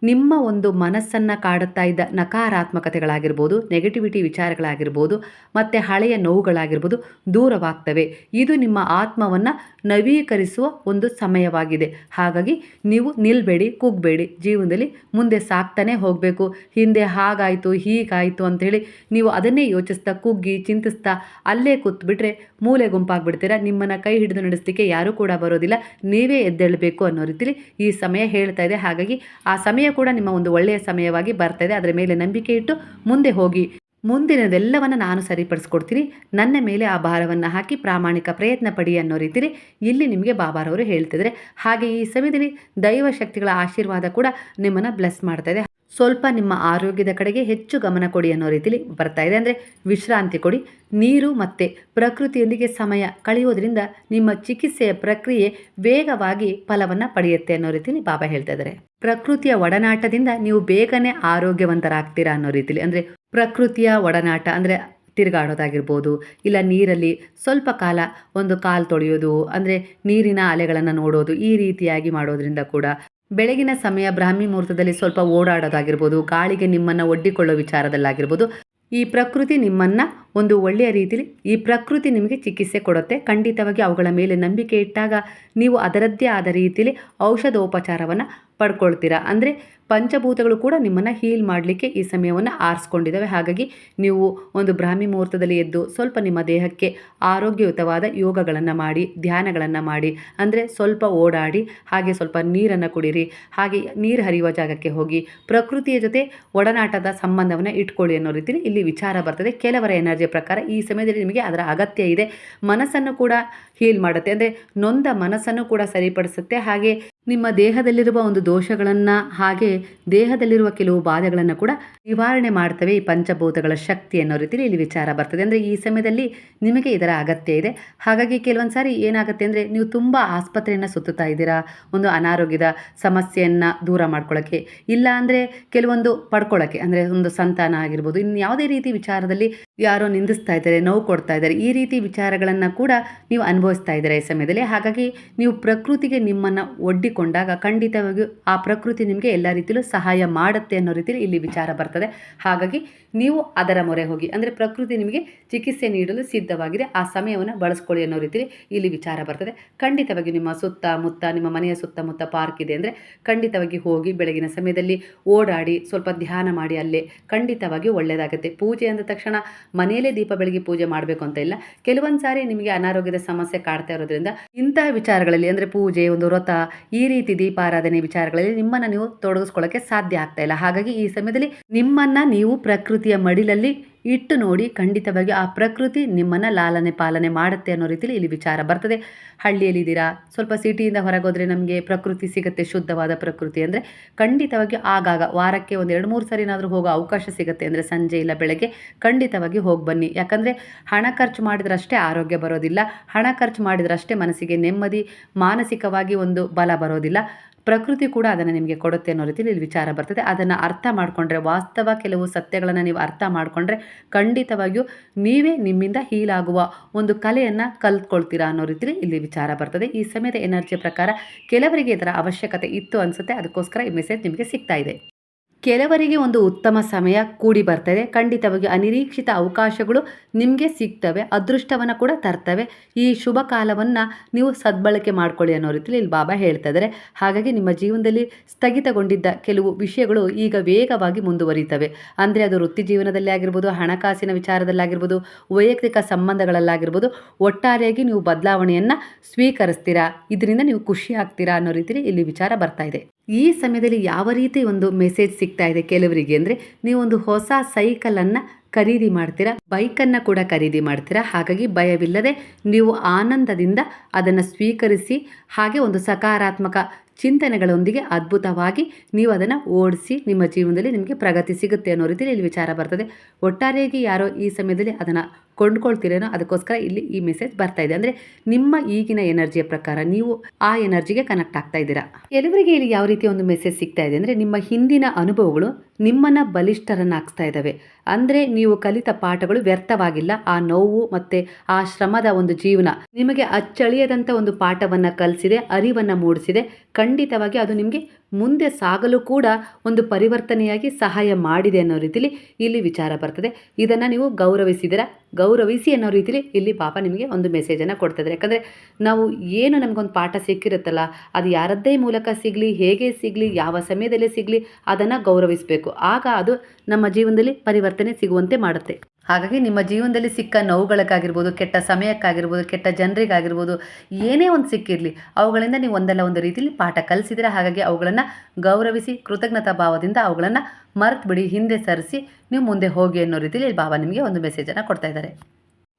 ನಿಮ್ಮ ಒಂದು ಮನಸ್ಸನ್ನು ಕಾಡುತ್ತಾ ಇದ್ದ ನಕಾರಾತ್ಮಕತೆಗಳಾಗಿರ್ಬೋದು ನೆಗೆಟಿವಿಟಿ ವಿಚಾರಗಳಾಗಿರ್ಬೋದು, ಮತ್ತು ಹಳೆಯ ನೋವುಗಳಾಗಿರ್ಬೋದು ದೂರವಾಗ್ತವೆ. ಇದು ನಿಮ್ಮ ಆತ್ಮವನ್ನು ನವೀಕರಿಸುವ ಒಂದು ಸಮಯವಾಗಿದೆ. ಹಾಗಾಗಿ ನೀವು ನಿಲ್ಬೇಡಿ, ಕುಗ್ಬೇಡಿ. ಜೀವನದಲ್ಲಿ ಮುಂದೆ ಸಾಕ್ತಾನೆ ಹೋಗಬೇಕು. ಹಿಂದೆ ಹಾಗಾಯಿತು, ಹೀಗಾಯಿತು ಅಂಥೇಳಿ ನೀವು ಅದನ್ನೇ ಯೋಚಿಸ್ತಾ ಕುಗ್ಗಿ ಚಿಂತಿಸ್ತಾ, ಅಲ್ಲೇ ಕೂತ್ಬಿಟ್ರೆ ಮೂಲೆ ಗುಂಪಾಗ್ಬಿಡ್ತೀರಾ? ನಿಮ್ಮನ್ನು ಕೈ ಹಿಡಿದು ನಡೆಸಲಿಕ್ಕೆ ಯಾರೂ ಕೂಡ ಬರೋದಿಲ್ಲ. ನೀವೇ ಎದ್ದೇಳಬೇಕು ಅನ್ನೋ ರೀತಿಲಿ ಈ ಸಮಯ ಹೇಳ್ತಾ ಇದೆ. ಹಾಗಾಗಿ ಆ ಸಮಯ ಕೂಡ ನಿಮ್ಮ ಒಂದು ಒಳ್ಳೆಯ ಸಮಯವಾಗಿ ಬರ್ತಾ ಇದೆ. ಅದರ ಮೇಲೆ ನಂಬಿಕೆ ಇಟ್ಟು ಮುಂದೆ ಹೋಗಿ. ಮುಂದಿನದೆಲ್ಲವನ್ನು ನಾನು ಸರಿಪಡಿಸ್ಕೊಡ್ತೀನಿ. ನನ್ನ ಮೇಲೆ ಆ ಭಾರವನ್ನು ಹಾಕಿ ಪ್ರಾಮಾಣಿಕ ಪ್ರಯತ್ನ ಪಡಿ ಅನ್ನೋ ರೀತಿಲಿ ಇಲ್ಲಿ ನಿಮಗೆ ಬಾಬಾರವರು ಹೇಳ್ತಿದ್ದಾರೆ ಹಾಗೆ ಈ ಸಮಯದಲ್ಲಿ ದೈವ ಶಕ್ತಿಗಳ ಆಶೀರ್ವಾದ ಕೂಡ ನಿಮ್ಮನ್ನು ಬ್ಲೆಸ್ ಮಾಡ್ತಾ ಇದೆ. ಸ್ವಲ್ಪ ನಿಮ್ಮ ಆರೋಗ್ಯದ ಕಡೆಗೆ ಹೆಚ್ಚು ಗಮನ ಕೊಡಿ ಅನ್ನೋ ರೀತಿಲಿ ಬರ್ತಾ ಇದೆ. ಅಂದರೆ ವಿಶ್ರಾಂತಿ ಕೊಡಿ. ನೀರು ಮತ್ತು ಪ್ರಕೃತಿಯೊಂದಿಗೆ ಸಮಯ ಕಳೆಯೋದ್ರಿಂದ ನಿಮ್ಮ ಚಿಕಿತ್ಸೆಯ ಪ್ರಕ್ರಿಯೆ ವೇಗವಾಗಿ ಫಲವನ್ನು ಪಡೆಯುತ್ತೆ ಅನ್ನೋ ರೀತಿಲಿ ಬಾಬಾ ಹೇಳ್ತಾ ಇದ್ದಾರೆ. ಪ್ರಕೃತಿಯ ಒಡನಾಟದಿಂದ ನೀವು ಬೇಗನೆ ಆರೋಗ್ಯವಂತರಾಗ್ತೀರಾ ಅನ್ನೋ ರೀತಿಲಿ. ಅಂದರೆ ಪ್ರಕೃತಿಯ ಒಡನಾಟ ಅಂದರೆ ತಿರುಗಾಡೋದಾಗಿರ್ಬೋದು, ಇಲ್ಲ ನೀರಲ್ಲಿ ಸ್ವಲ್ಪ ಕಾಲ ಒಂದು ಕಾಲು ತೊಳೆಯೋದು, ಅಂದರೆ ನೀರಿನ ಅಲೆಗಳನ್ನು ನೋಡೋದು ಈ ರೀತಿಯಾಗಿ ಮಾಡೋದ್ರಿಂದ ಕೂಡ ಬೆಳಗಿನ ಸಮಯ ಬ್ರಾಹ್ಮಿ ಮುಹೂರ್ತದಲ್ಲಿ ಸ್ವಲ್ಪ ಓಡಾಡೋದಾಗಿರ್ಬೋದು, ಗಾಳಿಗೆ ನಿಮ್ಮನ್ನು ಒಡ್ಡಿಕೊಳ್ಳೋ ವಿಚಾರದಲ್ಲಾಗಿರ್ಬೋದು, ಈ ಪ್ರಕೃತಿ ನಿಮ್ಮನ್ನು ಒಂದು ಒಳ್ಳೆಯ ರೀತಿಯಲ್ಲಿ ಈ ಪ್ರಕೃತಿ ನಿಮಗೆ ಚಿಕಿತ್ಸೆ ಕೊಡುತ್ತೆ. ಖಂಡಿತವಾಗಿ ಅವುಗಳ ಮೇಲೆ ನಂಬಿಕೆ ಇಟ್ಟಾಗ ನೀವು ಅದರದ್ದೇ ಆದ ರೀತಿಯಲ್ಲಿ ಔಷಧೋಪಚಾರವನ್ನು ಪಡ್ಕೊಳ್ತೀರಾ. ಅಂದರೆ ಪಂಚಭೂತಗಳು ಕೂಡ ನಿಮ್ಮನ್ನು ಹೀಲ್ ಮಾಡಲಿಕ್ಕೆ ಈ ಸಮಯವನ್ನು ಆರಿಸ್ಕೊಂಡಿದ್ದಾವೆ. ಹಾಗಾಗಿ ನೀವು ಒಂದು ಬ್ರಾಹ್ಮಿ ಮುಹೂರ್ತದಲ್ಲಿ ಎದ್ದು ಸ್ವಲ್ಪ ನಿಮ್ಮ ದೇಹಕ್ಕೆ ಆರೋಗ್ಯಯುತವಾದ ಯೋಗಗಳನ್ನು ಮಾಡಿ, ಧ್ಯಾನಗಳನ್ನು ಮಾಡಿ, ಅಂದರೆ ಸ್ವಲ್ಪ ಓಡಾಡಿ, ಹಾಗೆ ಸ್ವಲ್ಪ ನೀರನ್ನು ಕುಡಿರಿ, ಹಾಗೆ ನೀರು ಹರಿಯುವ ಜಾಗಕ್ಕೆ ಹೋಗಿ ಪ್ರಕೃತಿಯ ಜೊತೆ ಒಡನಾಟದ ಸಂಬಂಧವನ್ನು ಇಟ್ಕೊಳ್ಳಿ ಅನ್ನೋ ರೀತಿಯಲ್ಲಿ ಇಲ್ಲಿ ವಿಚಾರ ಬರ್ತದೆ. ಕೆಲವರ ಎನರ್ಜಿ ಪ್ರಕಾರ ಈ ಸಮಯದಲ್ಲಿ ನಿಮಗೆ ಅದರ ಅಗತ್ಯ ಇದೆ. ಮನಸ್ಸನ್ನು ಕೂಡ ಹೀಲ್ ಮಾಡುತ್ತೆ. ಅಂದರೆ ನೊಂದ ಮನಸ್ಸನ್ನು ಕೂಡ ಸರಿಪಡಿಸುತ್ತೆ. ಹಾಗೆ ನಿಮ್ಮ ದೇಹದಲ್ಲಿರುವ ಒಂದು ದೋಷಗಳನ್ನು ಹಾಗೆ ದೇಹದಲ್ಲಿರುವ ಕೆಲವು ಬಾಧೆಗಳನ್ನು ಕೂಡ ನಿವಾರಣೆ ಮಾಡ್ತವೆ ಈ ಪಂಚಭೂತಗಳ ಶಕ್ತಿ ಅನ್ನೋ ರೀತಿಯಲ್ಲಿ ಇಲ್ಲಿ ವಿಚಾರ ಬರ್ತದೆ. ಅಂದರೆ ಈ ಸಮಯದಲ್ಲಿ ನಿಮಗೆ ಇದರ ಅಗತ್ಯ ಇದೆ. ಹಾಗಾಗಿ ಕೆಲವೊಂದು ಸಾರಿ ಏನಾಗುತ್ತೆ ಅಂದರೆ ನೀವು ತುಂಬ ಆಸ್ಪತ್ರೆಯನ್ನು ಸುತ್ತುತ್ತಾ ಇದ್ದೀರಾ, ಒಂದು ಅನಾರೋಗ್ಯದ ಸಮಸ್ಯೆಯನ್ನು ದೂರ ಮಾಡ್ಕೊಳ್ಳೋಕ್ಕೆ ಇಲ್ಲ ಅಂದರೆ ಕೆಲವೊಂದು ಪಡ್ಕೊಳ್ಳೋಕ್ಕೆ ಅಂದರೆ ಒಂದು ಸಂತಾನ ಆಗಿರ್ಬೋದು ಇನ್ನು ಯಾವುದೇ ರೀತಿ ವಿಚಾರದಲ್ಲಿ ಯಾರೋ ನಿಂದಿಸ್ತಾ ಇದ್ದಾರೆ, ನೋವು ಕೊಡ್ತಾ ಇದ್ದಾರೆ, ಈ ರೀತಿ ವಿಚಾರಗಳನ್ನು ಕೂಡ ನೀವು ಅನುಭವಿಸ್ತಾ ಇದ್ದೀರಾ ಈ ಸಮಯದಲ್ಲಿ. ಹಾಗಾಗಿ ನೀವು ಪ್ರಕೃತಿಗೆ ನಿಮ್ಮನ್ನು ಒಡ್ಡಿಕೊಂಡಾಗ ಖಂಡಿತವಾಗಿಯೂ ಆ ಪ್ರಕೃತಿ ನಿಮಗೆ ಎಲ್ಲ ರೀತಿಯಲ್ಲೂ ಸಹಾಯ ಮಾಡುತ್ತೆ ಅನ್ನೋ ರೀತಿಯಲ್ಲಿ ಇಲ್ಲಿ ವಿಚಾರ ಬರ್ತದೆ. ಹಾಗಾಗಿ ನೀವು ಅದರ ಮೊರೆ ಹೋಗಿ. ಅಂದರೆ ಪ್ರಕೃತಿ ನಿಮಗೆ ಚಿಕಿತ್ಸೆ ನೀಡಲು ಸಿದ್ಧವಾಗಿದೆ. ಆ ಸಮಯವನ್ನು ಬಳಸ್ಕೊಳ್ಳಿ ಅನ್ನೋ ರೀತಿಯಲ್ಲಿ ಇಲ್ಲಿ ವಿಚಾರ ಬರ್ತದೆ. ಖಂಡಿತವಾಗಿ ನಿಮ್ಮ ಸುತ್ತಮುತ್ತ, ನಿಮ್ಮ ಮನೆಯ ಸುತ್ತಮುತ್ತ ಪಾರ್ಕ್ ಇದೆ ಅಂದರೆ ಖಂಡಿತವಾಗಿ ಹೋಗಿ ಬೆಳಗಿನ ಸಮಯದಲ್ಲಿ ಓಡಾಡಿ ಸ್ವಲ್ಪ ಧ್ಯಾನ ಮಾಡಿ ಅಲ್ಲೇ ಖಂಡಿತವಾಗಿ ಒಳ್ಳೆಯದಾಗುತ್ತೆ ಪೂಜೆ ಅಂದ ತಕ್ಷಣ ಮನೆಯಲ್ಲೇ ದೀಪ ಬೆಳಗ್ಗೆ ಪೂಜೆ ಮಾಡಬೇಕು ಅಂತ ಇಲ್ಲ. ಕೆಲವೊಂದು ಸಾರಿ ನಿಮಗೆ ಅನಾರೋಗ್ಯದ ಸಮಸ್ಯೆ ಕಾಡ್ತಾ ಇರೋದ್ರಿಂದ ಇಂತಹ ವಿಚಾರಗಳಲ್ಲಿ ಅಂದರೆ ಪೂಜೆ, ಒಂದು ವ್ರತ, ಈ ರೀತಿ ದೀಪಾರಾಧನೆ ವಿಚಾರಗಳಲ್ಲಿ ನಿಮ್ಮನ್ನು ನೀವು ತೊಡಗಿಸ್ಕೊಳ್ಳೋಕ್ಕೆ ಸಾಧ್ಯ ಆಗ್ತಾ ಇಲ್ಲ. ಹಾಗಾಗಿ ಈ ಸಮಯದಲ್ಲಿ ನಿಮ್ಮನ್ನು ನೀವು ಪ್ರಕೃತಿಯ ಮಡಿಲಲ್ಲಿ ಇಟ್ಟು ನೋಡಿ ಖಂಡಿತವಾಗಿ ಆ ಪ್ರಕೃತಿ ನಿಮ್ಮನ್ನು ಲಾಲನೆ ಪಾಲನೆ ಮಾಡುತ್ತೆ ಅನ್ನೋ ರೀತಿಯಲ್ಲಿ ಇಲ್ಲಿ ವಿಚಾರ ಬರ್ತದೆ. ಹಳ್ಳಿಯಲ್ಲಿದ್ದೀರಾ ಸ್ವಲ್ಪ ಸಿಟಿಯಿಂದ ಹೊರಗೋದ್ರೆ ನಮಗೆ ಪ್ರಕೃತಿ ಸಿಗುತ್ತೆ, ಶುದ್ಧವಾದ ಪ್ರಕೃತಿ ಅಂದರೆ ಖಂಡಿತವಾಗಿ ಆಗಾಗ ವಾರಕ್ಕೆ ಒಂದು ಎರಡು ಮೂರು ಸರಿನಾದರೂ ಹೋಗೋ ಅವಕಾಶ ಸಿಗುತ್ತೆ ಅಂದರೆ ಸಂಜೆ ಇಲ್ಲ ಬೆಳಗ್ಗೆ ಖಂಡಿತವಾಗಿ ಹೋಗಿ ಬನ್ನಿ. ಯಾಕಂದರೆ ಹಣ ಖರ್ಚು ಮಾಡಿದ್ರಷ್ಟೇ ಆರೋಗ್ಯ ಬರೋದಿಲ್ಲ, ಹಣ ಖರ್ಚು ಮಾಡಿದ್ರಷ್ಟೇ ಮನಸ್ಸಿಗೆ ನೆಮ್ಮದಿ, ಮಾನಸಿಕವಾಗಿ ಒಂದು ಬಲ ಬರೋದಿಲ್ಲ. ಪ್ರಕೃತಿ ಕೂಡ ಅದನ್ನು ನಿಮಗೆ ಕೊಡುತ್ತೆ ಅನ್ನೋ ರೀತಿಯಲ್ಲಿ ಇಲ್ಲಿ ವಿಚಾರ ಬರ್ತದೆ. ಅದನ್ನು ಅರ್ಥ ಮಾಡಿಕೊಂಡ್ರೆ, ವಾಸ್ತವ ಕೆಲವು ಸತ್ಯಗಳನ್ನು ನೀವು ಅರ್ಥ ಮಾಡಿಕೊಂಡ್ರೆ ಖಂಡಿತವಾಗಿಯೂ ನೀವೇ ನಿಮ್ಮಿಂದ ಹೀಲಾಗುವ ಒಂದು ಕಲೆಯನ್ನು ಕಲ್ತ್ಕೊಳ್ತೀರಾ ಅನ್ನೋ ರೀತಿಯಲ್ಲಿ ಇಲ್ಲಿ ವಿಚಾರ ಬರ್ತದೆ. ಈ ಸಮಯದ ಎನರ್ಜಿ ಪ್ರಕಾರ ಕೆಲವರಿಗೆ ಇದರ ಅವಶ್ಯಕತೆ ಇತ್ತು ಅನಿಸುತ್ತೆ. ಅದಕ್ಕೋಸ್ಕರ ಈ ಮೆಸೇಜ್ ನಿಮಗೆ ಸಿಗ್ತಾ ಇದೆ. ಕೆಲವರಿಗೆ ಒಂದು ಉತ್ತಮ ಸಮಯ ಕೂಡಿ ಬರ್ತದೆ. ಖಂಡಿತವಾಗಿ ಅನಿರೀಕ್ಷಿತ ಅವಕಾಶಗಳು ನಿಮಗೆ ಸಿಗ್ತವೆ. ಅದೃಷ್ಟವನ್ನು ಕೂಡ ತರ್ತವೆ. ಈ ಶುಭ ಕಾಲವನ್ನು ನೀವು ಸದ್ಬಳಕೆ ಮಾಡ್ಕೊಳ್ಳಿ ಅನ್ನೋ ರೀತಿಯಲ್ಲಿ ಇಲ್ಲಿ ಬಾಬಾ ಹೇಳ್ತಾ ಇದ್ದಾರೆ. ಹಾಗಾಗಿ ನಿಮ್ಮ ಜೀವನದಲ್ಲಿ ಸ್ಥಗಿತಗೊಂಡಿದ್ದ ಕೆಲವು ವಿಷಯಗಳು ಈಗ ವೇಗವಾಗಿ ಮುಂದುವರಿತವೆ. ಅಂದರೆ ಅದು ವೃತ್ತಿ ಜೀವನದಲ್ಲಿ ಆಗಿರ್ಬೋದು, ಹಣಕಾಸಿನ ವಿಚಾರದಲ್ಲಾಗಿರ್ಬೋದು ವೈಯಕ್ತಿಕ ಸಂಬಂಧಗಳಲ್ಲಾಗಿರ್ಬೋದು, ಒಟ್ಟಾರೆಯಾಗಿ ನೀವು ಬದಲಾವಣೆಯನ್ನು ಸ್ವೀಕರಿಸ್ತೀರಾ, ಇದರಿಂದ ನೀವು ಖುಷಿ ಆಗ್ತೀರಾ ಅನ್ನೋ ರೀತಿಯಲ್ಲಿ ಇಲ್ಲಿ ವಿಚಾರ ಬರ್ತಾ ಇದೆ. ಈ ಸಮಯದಲ್ಲಿ ಯಾವ ರೀತಿ ಒಂದು ಮೆಸೇಜ್ ಸಿಗ್ತಾ ಇದೆ ಕೆಲವರಿಗೆ ಅಂದರೆ ನೀವೊಂದು ಹೊಸ ಸೈಕಲನ್ನು ಖರೀದಿ ಮಾಡ್ತೀರಾ ಬೈಕನ್ನು ಕೂಡ ಖರೀದಿ ಮಾಡ್ತೀರಾ, ಹಾಗಾಗಿ ಭಯವಿಲ್ಲದೆ ನೀವು ಆನಂದದಿಂದ ಅದನ್ನು ಸ್ವೀಕರಿಸಿ ಹಾಗೆ ಒಂದು ಸಕಾರಾತ್ಮಕ ಚಿಂತನೆಗಳೊಂದಿಗೆ ಅದ್ಭುತವಾಗಿ ನೀವು ಅದನ್ನು ಓಡಿಸಿ ನಿಮ್ಮ ಜೀವನದಲ್ಲಿ ನಿಮಗೆ ಪ್ರಗತಿ ಸಿಗುತ್ತೆ ಅನ್ನೋ ರೀತಿಯಲ್ಲಿ ಇಲ್ಲಿ ವಿಚಾರ ಬರ್ತದೆ. ಒಟ್ಟಾರೆಯಾಗಿ ಯಾರೋ ಈ ಸಮಯದಲ್ಲಿ ಅದನ್ನು ಕೊಂಡ್ಕೊಳ್ತೀರೇನೋ ಅದಕ್ಕೋಸ್ಕರ ಇಲ್ಲಿ ಈ ಮೆಸೇಜ್ ಬರ್ತಾ ಇದೆ. ಅಂದರೆ ನಿಮ್ಮ ಈಗಿನ ಎನರ್ಜಿಯ ಪ್ರಕಾರ ನೀವು ಆ ಎನರ್ಜಿಗೆ ಕನೆಕ್ಟ್ ಆಗ್ತಾ ಇದ್ದೀರಾ? ಕೆಲವರಿಗೆ ಇಲ್ಲಿ ಯಾವ ರೀತಿಯ ಒಂದು ಮೆಸೇಜ್ ಸಿಗ್ತಾ ಇದೆ ಅಂದರೆ ನಿಮ್ಮ ಹಿಂದಿನ ಅನುಭವಗಳು ನಿಮ್ಮನ್ನು ಬಲಿಷ್ಠರನ್ನಾಗಿಸ್ತಾ ಇದ್ದಾವೆ. ಅಂದರೆ ನೀವು ಕಲಿತ ಪಾಠಗಳು ವ್ಯರ್ಥವಾಗಿಲ್ಲ. ಆ ನೋವು ಮತ್ತು ಆ ಶ್ರಮದ ಒಂದು ಜೀವನ ನಿಮಗೆ ಅಚ್ಚಳಿಯದಂಥ ಒಂದು ಪಾಠವನ್ನು ಕಲಿಸಿದೆ, ಅರಿವನ್ನು ಮೂಡಿಸಿದೆ. ಖಂಡಿತವಾಗಿ ಅದು ನಿಮಗೆ ಮುಂದೆ ಸಾಗಲು ಕೂಡ ಒಂದು ಪರಿವರ್ತನೆಯಾಗಿ ಸಹಾಯ ಮಾಡಿದೆ ಅನ್ನೋ ರೀತಿಲಿ ಇಲ್ಲಿ ವಿಚಾರ ಬರ್ತದೆ. ಇದನ್ನು ನೀವು ಗೌರವಿಸಿದಿರ ಗೌರವಿಸಿ ಅನ್ನೋ ರೀತಿಲಿ ಇಲ್ಲಿ ಪಾಪ ನಿಮಗೆ ಒಂದು ಮೆಸೇಜನ್ನು ಕೊಡ್ತದೆ ಯಾಕಂದರೆ ನಾವು ಏನು ನಮಗೊಂದು ಪಾಠ ಸಿಕ್ಕಿರುತ್ತಲ್ಲ, ಅದು ಯಾರದ್ದೇ ಮೂಲಕ ಸಿಗಲಿ, ಹೇಗೆ ಸಿಗಲಿ, ಯಾವ ಸಮಯದಲ್ಲಿ ಸಿಗಲಿ, ಅದನ್ನು ಗೌರವಿಸಬೇಕು. ಆಗ ಅದು ನಮ್ಮ ಜೀವನದಲ್ಲಿ ಪರಿವರ್ತನೆ ಸಿಗುವಂತೆ ಮಾಡುತ್ತೆ. ಹಾಗಾಗಿ ನಿಮ್ಮ ಜೀವನದಲ್ಲಿ ಸಿಕ್ಕ ನೋವುಗಳಿಗಾಗಿರ್ಬೋದು, ಕೆಟ್ಟ ಸಮಯಕ್ಕಾಗಿರ್ಬೋದು, ಕೆಟ್ಟ ಜನರಿಗಾಗಿರ್ಬೋದು, ಏನೇ ಒಂದು ಸಿಕ್ಕಿರಲಿ, ಅವುಗಳಿಂದ ನೀವು ಒಂದಲ್ಲ ಒಂದು ರೀತಿಯಲ್ಲಿ ಪಾಠ ಕಲಿಸಿದ್ರೆ ಹಾಗಾಗಿ ಅವುಗಳನ್ನು ಗೌರವಿಸಿ, ಕೃತಜ್ಞತಾ ಭಾವದಿಂದ ಅವುಗಳನ್ನು ಮರೆತು ಬಿಡಿ ಹಿಂದೆ ಸರಿಸಿ, ನೀವು ಮುಂದೆ ಹೋಗಿ ಅನ್ನೋ ರೀತಿಯಲ್ಲಿ ಬಾಬಾ ನಿಮಗೆ ಒಂದು ಮೆಸೇಜನ್ನು ಕೊಡ್ತಾ ಇದ್ದಾರೆ.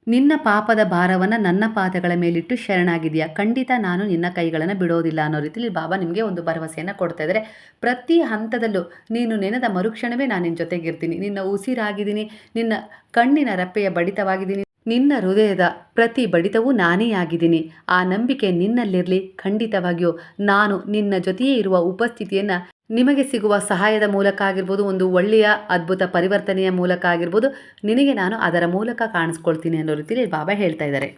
ನಿನ್ನ ಪಾಪದ ಭಾರವನ್ನು ನನ್ನ ಪಾದಗಳ ಮೇಲಿಟ್ಟು ಶರಣಾಗಿದೆಯಾ ಖಂಡಿತ ನಾನು ನಿನ್ನ ಕೈಗಳನ್ನು ಬಿಡೋದಿಲ್ಲ ಅನ್ನೋ ರೀತಿಯಲ್ಲಿ ಬಾಬಾ ನಿಮಗೆ ಒಂದು ಭರವಸೆಯನ್ನು ಕೊಡ್ತಾ ಇದ್ದಾರೆ. ಪ್ರತಿ ಹಂತದಲ್ಲೂ ನೀನು ನೆನೆದ ಮರುಕ್ಷಣವೇ ನಾನು ನಿನ್ನ ಜೊತೆಗಿರ್ತೀನಿ. ನಿನ್ನ ಉಸಿರಾಗಿದ್ದೀನಿ, ನಿನ್ನ ಕಣ್ಣಿನ ರೆಪ್ಪೆಯ ಬಡಿತವಾಗಿದ್ದೀನಿ. ನಿನ್ನ ಹೃದಯದ ಪ್ರತಿ ಬಡಿತವೂ ನಾನೇ ಆಗಿದ್ದೀನಿ. ಆ ನಂಬಿಕೆ ನಿನ್ನಲ್ಲಿರಲಿ. ಖಂಡಿತವಾಗಿಯೂ ನಾನು ನಿನ್ನ ಜೊತೆಯೇ ಇರುವ ಉಪಸ್ಥಿತಿಯನ್ನು ನಿಮಗೆ ಸಿಗುವ ಸಹಾಯದ ಮೂಲಕ ಆಗಿರ್ಬೋದು ಒಂದು ಒಳ್ಳೆಯ ಅದ್ಭುತ ಪರಿವರ್ತನೆಯ ಮೂಲಕ ಆಗಿರ್ಬೋದು ನಿನಗೆ ನಾನು ಅದರ ಮೂಲಕ ಕಾಣಿಸ್ಕೊಳ್ತೀನಿ ಅನ್ನೋ ರೀತಿಯಲ್ಲಿ ಬಾಬಾ ಹೇಳ್ತಾ ಇದ್ದಾರೆ.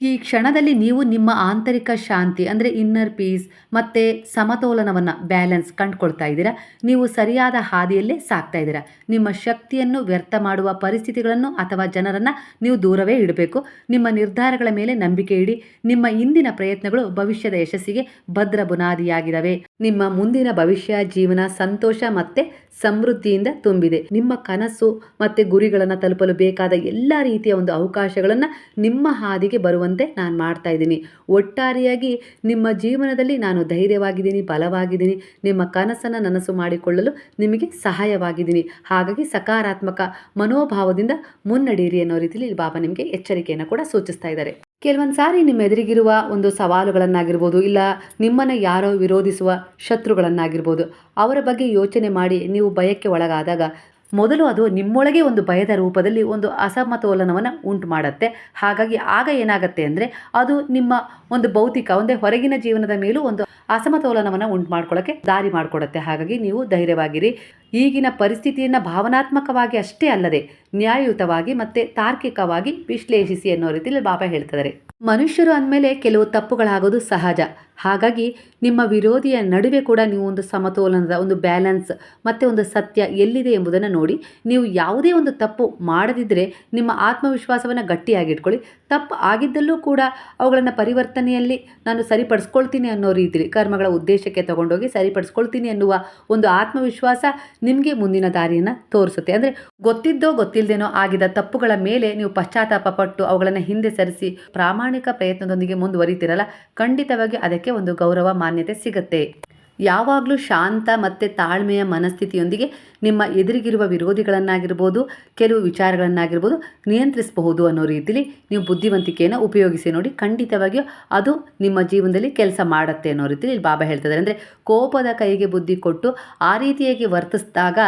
ಈ ಕ್ಷಣದಲ್ಲಿ ನೀವು ನಿಮ್ಮ ಆಂತರಿಕ ಶಾಂತಿ, ಅಂದರೆ ಇನ್ನರ್ ಪೀಸ್ ಮತ್ತು ಸಮತೋಲನವನ್ನು ಬ್ಯಾಲೆನ್ಸ್ ಕಂಡುಕೊಳ್ತಾ ಇದ್ದೀರಾ? ನೀವು ಸರಿಯಾದ ಹಾದಿಯಲ್ಲೇ ಸಾಕ್ತಾ ಇದ್ದೀರಾ? ನಿಮ್ಮ ಶಕ್ತಿಯನ್ನು ವ್ಯರ್ಥ ಮಾಡುವ ಪರಿಸ್ಥಿತಿಗಳನ್ನು ಅಥವಾ ಜನರನ್ನು ನೀವು ದೂರವೇ ಇಡಬೇಕು. ನಿಮ್ಮ ನಿರ್ಧಾರಗಳ ಮೇಲೆ ನಂಬಿಕೆ ಇಡಿ. ನಿಮ್ಮ ಇಂದಿನ ಪ್ರಯತ್ನಗಳು ಭವಿಷ್ಯದ ಯಶಸ್ಸಿಗೆ ಭದ್ರ ಬುನಾದಿಯಾಗಿದ್ದಾವೆ. ನಿಮ್ಮ ಮುಂದಿನ ಭವಿಷ್ಯ, ಜೀವನ ಸಂತೋಷ ಮತ್ತು ಸಮೃದ್ಧಿಯಿಂದ ತುಂಬಿದೆ. ನಿಮ್ಮ ಕನಸು ಮತ್ತು ಗುರಿಗಳನ್ನು ತಲುಪಲು ಬೇಕಾದ ಎಲ್ಲ ರೀತಿಯ ಒಂದು ಅವಕಾಶಗಳನ್ನು ನಿಮ್ಮ ಹಾದಿಗೆ ಬರುವಂತೆ ನಾನು ಮಾಡ್ತಾ ಇದ್ದೀನಿ. ಒಟ್ಟಾರೆಯಾಗಿ ನಿಮ್ಮ ಜೀವನದಲ್ಲಿ ನಾನು ಧೈರ್ಯವಾಗಿದ್ದೀನಿ, ಬಲವಾಗಿದ್ದೀನಿ, ನಿಮ್ಮ ಕನಸನ್ನು ನನಸು ಮಾಡಿಕೊಳ್ಳಲು ನಿಮಗೆ ಸಹಾಯವಾಗಿದ್ದೀನಿ. ಹಾಗಾಗಿ ಸಕಾರಾತ್ಮಕ ಮನೋಭಾವದಿಂದ ಮುನ್ನಡೆಯಿರಿ ಅನ್ನೋ ರೀತಿಯಲ್ಲಿ ಬಾಬಾ ನಿಮಗೆ ಎಚ್ಚರಿಕೆಯನ್ನು ಕೂಡ ಸೂಚಿಸ್ತಾ ಇದ್ದಾರೆ. ಕೆಲವೊಂದು ಸಾರಿ ನಿಮ್ಮ ಎದುರಿಗಿರುವ ಒಂದು ಸವಾಲುಗಳನ್ನಾಗಿರ್ಬೋದು, ಇಲ್ಲ ನಿಮ್ಮನ್ನು ಯಾರೋ ವಿರೋಧಿಸುವ ಶತ್ರುಗಳನ್ನಾಗಿರ್ಬೋದು, ಅವರ ಬಗ್ಗೆ ಯೋಚನೆ ಮಾಡಿ ನೀವು ಭಯಕ್ಕೆ ಒಳಗಾದಾಗ ಮೊದಲು ಅದು ನಿಮ್ಮೊಳಗೆ ಒಂದು ಭಯದ ರೂಪದಲ್ಲಿ ಒಂದು ಅಸಮತೋಲನವನ್ನು ಉಂಟು ಮಾಡುತ್ತೆ. ಹಾಗಾಗಿ ಆಗ ಏನಾಗುತ್ತೆ ಅಂದರೆ ಅದು ನಿಮ್ಮ ಒಂದು ಭೌತಿಕ, ಒಂದೇ ಹೊರಗಿನ ಜೀವನದ ಮೇಲೂ ಒಂದು ಅಸಮತೋಲನವನ್ನು ಉಂಟು ಮಾಡ್ಕೊಳ್ಳೋಕ್ಕೆ ದಾರಿ ಮಾಡಿಕೊಡುತ್ತೆ. ಹಾಗಾಗಿ ನೀವು ಧೈರ್ಯವಾಗಿರಿ. ಈಗಿನ ಪರಿಸ್ಥಿತಿಯನ್ನು ಭಾವನಾತ್ಮಕವಾಗಿ ಅಷ್ಟೇ ಅಲ್ಲದೆ ನ್ಯಾಯಯುತವಾಗಿ ಮತ್ತು ತಾರ್ಕಿಕವಾಗಿ ವಿಶ್ಲೇಷಿಸಿ ಅನ್ನೋ ರೀತಿಯಲ್ಲಿ ಬಾಬಾ ಹೇಳ್ತಿದ್ದಾರೆ. ಮನುಷ್ಯರು ಅಂದಮೇಲೆ ಕೆಲವು ತಪ್ಪುಗಳಾಗೋದು ಸಹಜ. ಹಾಗಾಗಿ ನಿಮ್ಮ ವಿರೋಧಿಯ ನಡುವೆ ಕೂಡ ನೀವು ಒಂದು ಸಮತೋಲನದ, ಒಂದು ಬ್ಯಾಲೆನ್ಸ್ ಮತ್ತು ಒಂದು ಸತ್ಯ ಎಲ್ಲಿದೆ ಎಂಬುದನ್ನು ನೋಡಿ. ನೀವು ಯಾವುದೇ ಒಂದು ತಪ್ಪು ಮಾಡದಿದ್ದರೆ ನಿಮ್ಮ ಆತ್ಮವಿಶ್ವಾಸವನ್ನು ಗಟ್ಟಿಯಾಗಿಟ್ಕೊಳ್ಳಿ ತಪ್ಪು ಆಗಿದ್ದಲ್ಲೂ ಕೂಡ ಅವುಗಳನ್ನು ಪರಿವರ್ತನೆಯಲ್ಲಿ ನಾನು ಸರಿಪಡಿಸ್ಕೊಳ್ತೀನಿ ಅನ್ನೋ ರೀತಿಯಲ್ಲಿ ಕರ್ಮಗಳ ಉದ್ದೇಶಕ್ಕೆ ತಗೊಂಡೋಗಿ ಸರಿಪಡಿಸ್ಕೊಳ್ತೀನಿ ಅನ್ನುವ ಒಂದು ಆತ್ಮವಿಶ್ವಾಸ ನಿಮಗೆ ಮುಂದಿನ ದಾರಿಯನ್ನು ತೋರಿಸುತ್ತೆ. ಅಂದರೆ ಗೊತ್ತಿದ್ದೋ ಗೊತ್ತಿಲ್ಲದೇನೋ ಆಗಿದ ತಪ್ಪುಗಳ ಮೇಲೆ ನೀವು ಪಶ್ಚಾತ್ತಾಪ ಪಟ್ಟು ಅವುಗಳನ್ನು ಹಿಂದೆ ಸರಿಸಿ ಪ್ರಾಮಾಣಿಕ ಪ್ರಯತ್ನದೊಂದಿಗೆ ಮುಂದುವರಿತೀರಲ್ಲ. ಖಂಡಿತವಾಗಿ ಅದಕ್ಕೆ ಒಂದು ಗೌರವ ಮಾನ್ಯತೆ ಸಿಗುತ್ತೆ. ಯಾವಾಗಲೂ ಶಾಂತ ಮತ್ತು ತಾಳ್ಮೆಯ ಮನಸ್ಥಿತಿಯೊಂದಿಗೆ ನಿಮ್ಮ ಎದುರಿಗಿರುವ ವಿರೋಧಿಗಳನ್ನಾಗಿರ್ಬೋದು, ಕೆಲವು ವಿಚಾರಗಳನ್ನಾಗಿರ್ಬೋದು ನಿಯಂತ್ರಿಸಬಹುದು ಅನ್ನೋ ರೀತಿಲಿ ನೀವು ಬುದ್ಧಿವಂತಿಕೆಯನ್ನು ಉಪಯೋಗಿಸಿ ನೋಡಿ, ಖಂಡಿತವಾಗಿಯೂ ಅದು ನಿಮ್ಮ ಜೀವನದಲ್ಲಿ ಕೆಲಸ ಮಾಡುತ್ತೆ ಅನ್ನೋ ರೀತಿಲಿ ಇಲ್ಲಿ ಬಾಬಾ ಹೇಳ್ತಿದ್ದಾರೆ. ಅಂದರೆ ಕೋಪದ ಕೈಗೆ ಬುದ್ಧಿ ಕೊಟ್ಟು ಆ ರೀತಿಯಾಗಿ ವರ್ತಿಸಿದಾಗ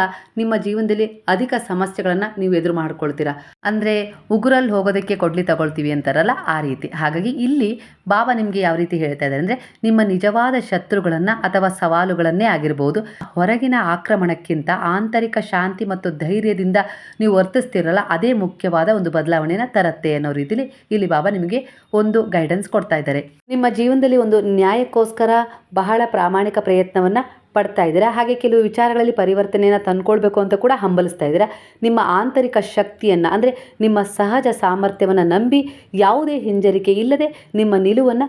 ನಿಮ್ಮ ಜೀವನದಲ್ಲಿ ಅಧಿಕ ಸಮಸ್ಯೆಗಳನ್ನು ನೀವು ಎದುರು ಮಾಡ್ಕೊಳ್ತೀರಾ? ಅಂದರೆ ಉಗುರಲ್ಲಿ ಹೋಗೋದಕ್ಕೆ ಕೊಡ್ಲಿ ತಗೊಳ್ತೀವಿ ಅಂತಾರಲ್ಲ ಆ ರೀತಿ. ಹಾಗಾಗಿ ಇಲ್ಲಿ ಬಾಬಾ ನಿಮಗೆ ಯಾವ ರೀತಿ ಹೇಳ್ತಾ ಇದ್ದಾರೆ ಅಂದರೆ ನಿಮ್ಮ ನಿಜವಾದ ಶತ್ರುಗಳನ್ನು ಅಥವಾ ಸವಾಲುಗಳನ್ನೇ ಆಗಿರ್ಬೋದು, ಹೊರಗಿನ ಆಕ್ರಮಣಕ್ಕಿಂತ ಆಂತರಿಕ ಶಾಂತಿ ಮತ್ತು ಧೈರ್ಯದಿಂದ ನೀವು ವರ್ತಿಸ್ತಿರಲ್ಲ, ಅದೇ ಮುಖ್ಯವಾದ ಒಂದು ಬದಲಾವಣೆಯನ್ನು ತರುತ್ತೆ ಅನ್ನೋ ರೀತಿಲಿ ಇಲ್ಲಿ ಬಾಬಾ ನಿಮಗೆ ಒಂದು ಗೈಡೆನ್ಸ್ ಕೊಡ್ತಾ ಇದ್ದಾರೆ. ನಿಮ್ಮ ಜೀವನದಲ್ಲಿ ಒಂದು ನ್ಯಾಯಕ್ಕೋಸ್ಕರ ಬಹಳ ಪ್ರಾಮಾಣಿಕ ಪ್ರಯತ್ನವನ್ನು ಪಡ್ತಾ ಇದ್ದೀರಾ? ಹಾಗೆ ಕೆಲವು ವಿಚಾರಗಳಲ್ಲಿ ಪರಿವರ್ತನೆಯನ್ನು ತಂದ್ಕೊಳ್ಬೇಕು ಅಂತ ಕೂಡ ಹಂಬಲಿಸ್ತಾ ಇದ್ದೀರಾ? ನಿಮ್ಮ ಆಂತರಿಕ ಶಕ್ತಿಯನ್ನು, ಅಂದರೆ ನಿಮ್ಮ ಸಹಜ ಸಾಮರ್ಥ್ಯವನ್ನು ನಂಬಿ ಯಾವುದೇ ಹಿಂಜರಿಕೆ ಇಲ್ಲದೆ ನಿಮ್ಮ ನಿಲುವನ್ನು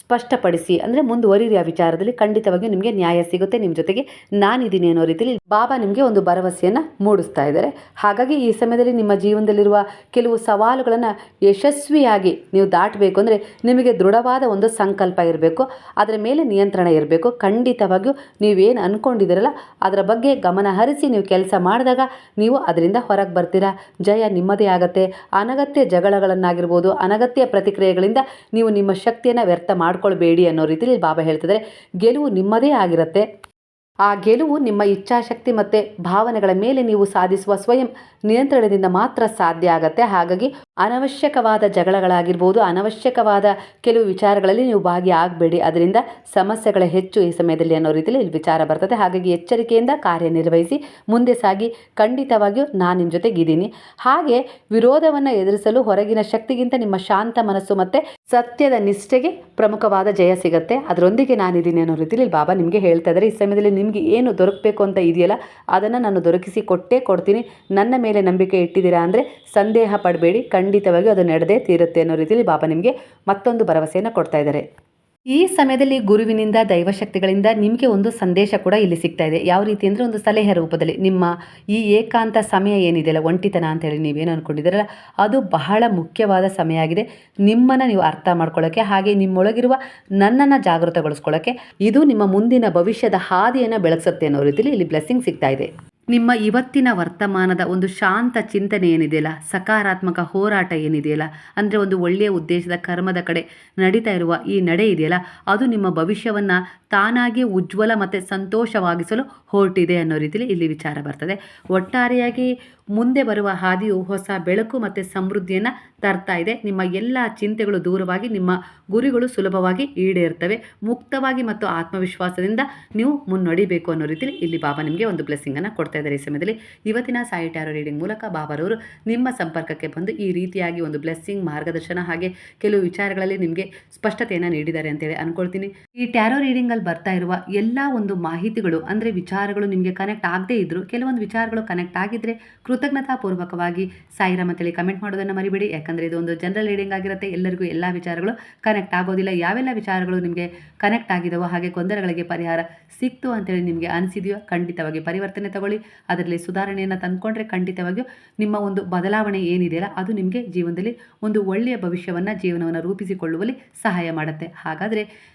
ಸ್ಪಷ್ಟಪಡಿಸಿ ಅಂದರೆ ಮುಂದುವರಿರಿ ಆ ವಿಚಾರದಲ್ಲಿ ಖಂಡಿತವಾಗಿಯೂ ನಿಮಗೆ ನ್ಯಾಯ ಸಿಗುತ್ತೆ. ನಿಮ್ಮ ಜೊತೆಗೆ ನಾನಿದ್ದೀನಿ ಅನ್ನೋ ರೀತಿಯಲ್ಲಿ ಬಾಬಾ ನಿಮಗೆ ಒಂದು ಭರವಸೆಯನ್ನು ಮೂಡಿಸ್ತಾ ಇದ್ದಾರೆ. ಹಾಗಾಗಿ ಈ ಸಮಯದಲ್ಲಿ ನಿಮ್ಮ ಜೀವನದಲ್ಲಿರುವ ಕೆಲವು ಸವಾಲುಗಳನ್ನು ಯಶಸ್ವಿಯಾಗಿ ನೀವು ದಾಟಬೇಕು ಅಂದರೆ ನಿಮಗೆ ದೃಢವಾದ ಒಂದು ಸಂಕಲ್ಪ ಇರಬೇಕು. ಅದರ ಮೇಲೆ ನಿಯಂತ್ರಣ ಇರಬೇಕು. ಖಂಡಿತವಾಗಿಯೂ ನೀವೇನು ಅಂದ್ಕೊಂಡಿದ್ದೀರಲ್ಲ ಅದರ ಬಗ್ಗೆ ಗಮನ ಹರಿಸಿ ನೀವು ಕೆಲಸ ಮಾಡಿದಾಗ ನೀವು ಅದರಿಂದ ಹೊರಗೆ ಬರ್ತೀರಾ. ಜಯ ನಿಮ್ಮದೇ ಆಗತ್ತೆ. ಅನಗತ್ಯ ಜಗಳಗಳನ್ನಾಗಿರ್ಬೋದು, ಅನಗತ್ಯ ಪ್ರತಿಕ್ರಿಯೆಗಳಿಂದ ನೀವು ನಿಮ್ಮ ಶಕ್ತಿಯನ್ನು ವ್ಯರ್ಥ ಮಾಡ್ಕೊಳ್ಬೇಡಿ ಅನ್ನೋ ರೀತಿಯಲ್ಲಿ ಬಾಬಾ ಹೇಳ್ತಿದ್ದಾರೆ. ಗೆಲುವು ನಿಮ್ಮದೇ ಆಗಿರುತ್ತೆ. ಆ ಗೆಲುವು ನಿಮ್ಮ ಇಚ್ಛಾಶಕ್ತಿ ಮತ್ತು ಭಾವನೆಗಳ ಮೇಲೆ ನೀವು ಸಾಧಿಸುವ ಸ್ವಯಂ ನಿಯಂತ್ರಣದಿಂದ ಮಾತ್ರ ಸಾಧ್ಯ ಆಗತ್ತೆ. ಹಾಗಾಗಿ ಅನವಶ್ಯಕವಾದ ಜಗಳಗಳಾಗಿರ್ಬೋದು, ಅನವಶ್ಯಕವಾದ ಕೆಲವು ವಿಚಾರಗಳಲ್ಲಿ ನೀವು ಭಾಗಿಯಾಗಬೇಡಿ ಅದರಿಂದ ಸಮಸ್ಯೆಗಳ ಹೆಚ್ಚು ಈ ಸಮಯದಲ್ಲಿ ಅನ್ನೋ ರೀತಿಯಲ್ಲಿ ಇಲ್ಲಿ ವಿಚಾರ ಬರ್ತದೆ. ಹಾಗಾಗಿ ಎಚ್ಚರಿಕೆಯಿಂದ ಕಾರ್ಯನಿರ್ವಹಿಸಿ ಮುಂದೆ ಸಾಗಿ. ಖಂಡಿತವಾಗಿಯೂ ನಾನು ನಿಮ್ಮ ಜೊತೆಗಿದ್ದೀನಿ ಹಾಗೆ ವಿರೋಧವನ್ನು ಎದುರಿಸಲು ಹೊರಗಿನ ಶಕ್ತಿಗಿಂತ ನಿಮ್ಮ ಶಾಂತ ಮನಸ್ಸು ಮತ್ತು ಸತ್ಯದ ನಿಷ್ಠೆಗೆ ಪ್ರಮುಖವಾದ ಜಯ ಸಿಗುತ್ತೆ. ಅದರೊಂದಿಗೆ ನಾನಿದ್ದೀನಿ ಅನ್ನೋ ರೀತಿಯಲ್ಲಿ ಬಾಬಾ ನಿಮಗೆ ಹೇಳ್ತಾ ಇದ್ದಾರೆ. ಈ ಸಮಯದಲ್ಲಿ ನಿಮಗೆ ಏನು ದೊರಕಬೇಕು ಅಂತ ಇದೆಯಲ್ಲ, ಅದನ್ನು ನಾನು ದೊರಕಿಸಿ ಕೊಟ್ಟೇ ಕೊಡ್ತೀನಿ. ನನ್ನ ಮೇಲೆ ನಂಬಿಕೆ ಇಟ್ಟಿದ್ದೀರಾ ಅಂದರೆ ಸಂದೇಹ ಪಡಬೇಡಿ. ಖಂಡಿತವಾಗಿಯೂ ಅದು ನಡೆದೇ ತೀರುತ್ತೆ ಅನ್ನೋ ರೀತಿಯಲ್ಲಿ ಬಾಬಾ ನಿಮಗೆ ಮತ್ತೊಂದು ಭರವಸೆಯನ್ನು ಕೊಡ್ತಾ ಇದ್ದಾರೆ. ಈ ಸಮಯದಲ್ಲಿ ಗುರುವಿನಿಂದ ದೈವಶಕ್ತಿಗಳಿಂದ ನಿಮಗೆ ಒಂದು ಸಂದೇಶ ಕೂಡ ಇಲ್ಲಿ ಸಿಗ್ತಾ ಇದೆ. ಯಾವ ರೀತಿ ಅಂದರೆ ಒಂದು ಸಲಹೆ ರೂಪದಲ್ಲಿ ನಿಮ್ಮ ಈ ಏಕಾಂತ ಸಮಯ ಏನಿದೆಯಲ್ಲ, ಒಂಟಿತನ ಅಂತೇಳಿ ನೀವೇನು ಅಂದ್ಕೊಂಡಿದ್ದೀರಲ್ಲ ಅದು ಬಹಳ ಮುಖ್ಯವಾದ ಸಮಯ ಆಗಿದೆ. ನಿಮ್ಮನ್ನು ನೀವು ಅರ್ಥ ಮಾಡ್ಕೊಳ್ಳೋಕ್ಕೆ ಹಾಗೆ ನಿಮ್ಮೊಳಗಿರುವ ನನ್ನನ್ನು ಜಾಗೃತಗೊಳಿಸ್ಕೊಳ್ಳೋಕ್ಕೆ ಇದು ನಿಮ್ಮ ಮುಂದಿನ ಭವಿಷ್ಯದ ಹಾದಿಯನ್ನು ಬೆಳೆಸುತ್ತೆ ಅನ್ನೋ ರೀತಿಯಲ್ಲಿ ಇಲ್ಲಿ ಬ್ಲೆಸ್ಸಿಂಗ್ ಸಿಗ್ತಾ ಇದೆ. ನಿಮ್ಮ ಇವತ್ತಿನ ವರ್ತಮಾನದ ಒಂದು ಶಾಂತ ಚಿಂತನೆ ಏನಿದೆಯಲ್ಲ, ಸಕಾರಾತ್ಮಕ ಹೋರಾಟ ಏನಿದೆಯಲ್ಲ, ಅಂದರೆ ಒಂದು ಒಳ್ಳೆಯ ಉದ್ದೇಶದ ಕರ್ಮದ ಕಡೆ ನಡೀತಾ ಇರುವ ಈ ನಡೆ ಇದೆಯಲ್ಲ, ಅದು ನಿಮ್ಮ ಭವಿಷ್ಯವನ್ನು ತಾನಾಗಿ ಉಜ್ವಲ ಮತ್ತು ಸಂತೋಷವಾಗಿಸಲು ಹೊರಟಿದೆ ಅನ್ನೋ ರೀತಿಯಲ್ಲಿ ಇಲ್ಲಿ ವಿಚಾರ ಬರ್ತದೆ. ಒಟ್ಟಾರೆಯಾಗಿ ಮುಂದೆ ಬರುವ ಹಾದಿಯು ಹೊಸ ಬೆಳಕು ಮತ್ತು ಸಮೃದ್ಧಿಯನ್ನು ತರ್ತಾ ಇದೆ. ನಿಮ್ಮ ಎಲ್ಲ ಚಿಂತೆಗಳು ದೂರವಾಗಿ ನಿಮ್ಮ ಗುರಿಗಳು ಸುಲಭವಾಗಿ ಈಡೇರ್ತವೆ. ಮುಕ್ತವಾಗಿ ಮತ್ತು ಆತ್ಮವಿಶ್ವಾಸದಿಂದ ನೀವು ಮುನ್ನಡಿಬೇಕು ಅನ್ನೋ ರೀತಿಯಲ್ಲಿ ಇಲ್ಲಿ ಬಾಬಾ ನಿಮಗೆ ಒಂದು ಬ್ಲೆಸ್ಸಿಂಗನ್ನು ಕೊಡ್ತಾ ಇದ್ದಾರೆ ಈ ಸಮಯದಲ್ಲಿ. ಇವತ್ತಿನ ಸಾಯಿ ಟ್ಯಾರೋ ರೀಡಿಂಗ್ ಮೂಲಕ ಬಾಬಾರವರು ನಿಮ್ಮ ಸಂಪರ್ಕಕ್ಕೆ ಬಂದು ಈ ರೀತಿಯಾಗಿ ಒಂದು ಬ್ಲೆಸ್ಸಿಂಗ್ ಮಾರ್ಗದರ್ಶನ ಹಾಗೆ ಕೆಲವು ವಿಚಾರಗಳಲ್ಲಿ ನಿಮಗೆ ಸ್ಪಷ್ಟತೆಯನ್ನು ನೀಡಿದ್ದಾರೆ ಅಂತೇಳಿ ಅನ್ಕೊಳ್ತೀನಿ. ಈ ಟ್ಯಾರೋ ರೀಡಿಂಗಲ್ಲಿ ಬರ್ತಾ ಇರುವ ಎಲ್ಲ ಒಂದು ಮಾಹಿತಿಗಳು, ಅಂದರೆ ವಿಚಾರಗಳು ನಿಮಗೆ ಕನೆಕ್ಟ್ ಆಗದೇ ಇದ್ದರೂ ಕೆಲವೊಂದು ವಿಚಾರಗಳು ಕನೆಕ್ಟ್ ಆಗಿದ್ದರೆ ಕೃತಜ್ಞತಾಪೂರ್ವಕವಾಗಿ ಸಾಯಿರಾಮ್ ಅಂತೇಳಿ ಕಮೆಂಟ್ ಮಾಡೋದನ್ನು ಮರಿಬೇಡಿ. ಯಾಕಂದರೆ ಇದು ಒಂದು ಜನರಲ್ ರೀಡಿಂಗ್ ಆಗಿರುತ್ತೆ. ಎಲ್ಲರಿಗೂ ಎಲ್ಲ ವಿಚಾರಗಳು ಕನೆಕ್ಟ್ ಆಗೋದಿಲ್ಲ. ಯಾವೆಲ್ಲ ವಿಚಾರಗಳು ನಿಮಗೆ ಕನೆಕ್ಟ್ ಆಗಿದವೋ ಹಾಗೆ ಗೊಂದಲಗಳಿಗೆ ಪರಿಹಾರ ಸಿಕ್ತು ಅಂತೇಳಿ ನಿಮಗೆ ಅನಿಸಿದೆಯೋ ಖಂಡಿತವಾಗಿ ಪರಿವರ್ತನೆ ತಗೊಳ್ಳಿ. ಅದರಲ್ಲಿ ಸುಧಾರಣೆಯನ್ನು ತಂದುಕೊಂಡ್ರೆ ಖಂಡಿತವಾಗಿಯೂ ನಿಮ್ಮ ಒಂದು ಬದಲಾವಣೆ ಏನಿದೆಯಲ್ಲ, ಅದು ನಿಮಗೆ ಜೀವನದಲ್ಲಿ ಒಂದು ಒಳ್ಳೆಯ ಭವಿಷ್ಯವನ್ನು, ಜೀವನವನ್ನು ರೂಪಿಸಿಕೊಳ್ಳುವಲ್ಲಿ ಸಹಾಯ ಮಾಡುತ್ತೆ. ಹಾಗಾದರೆ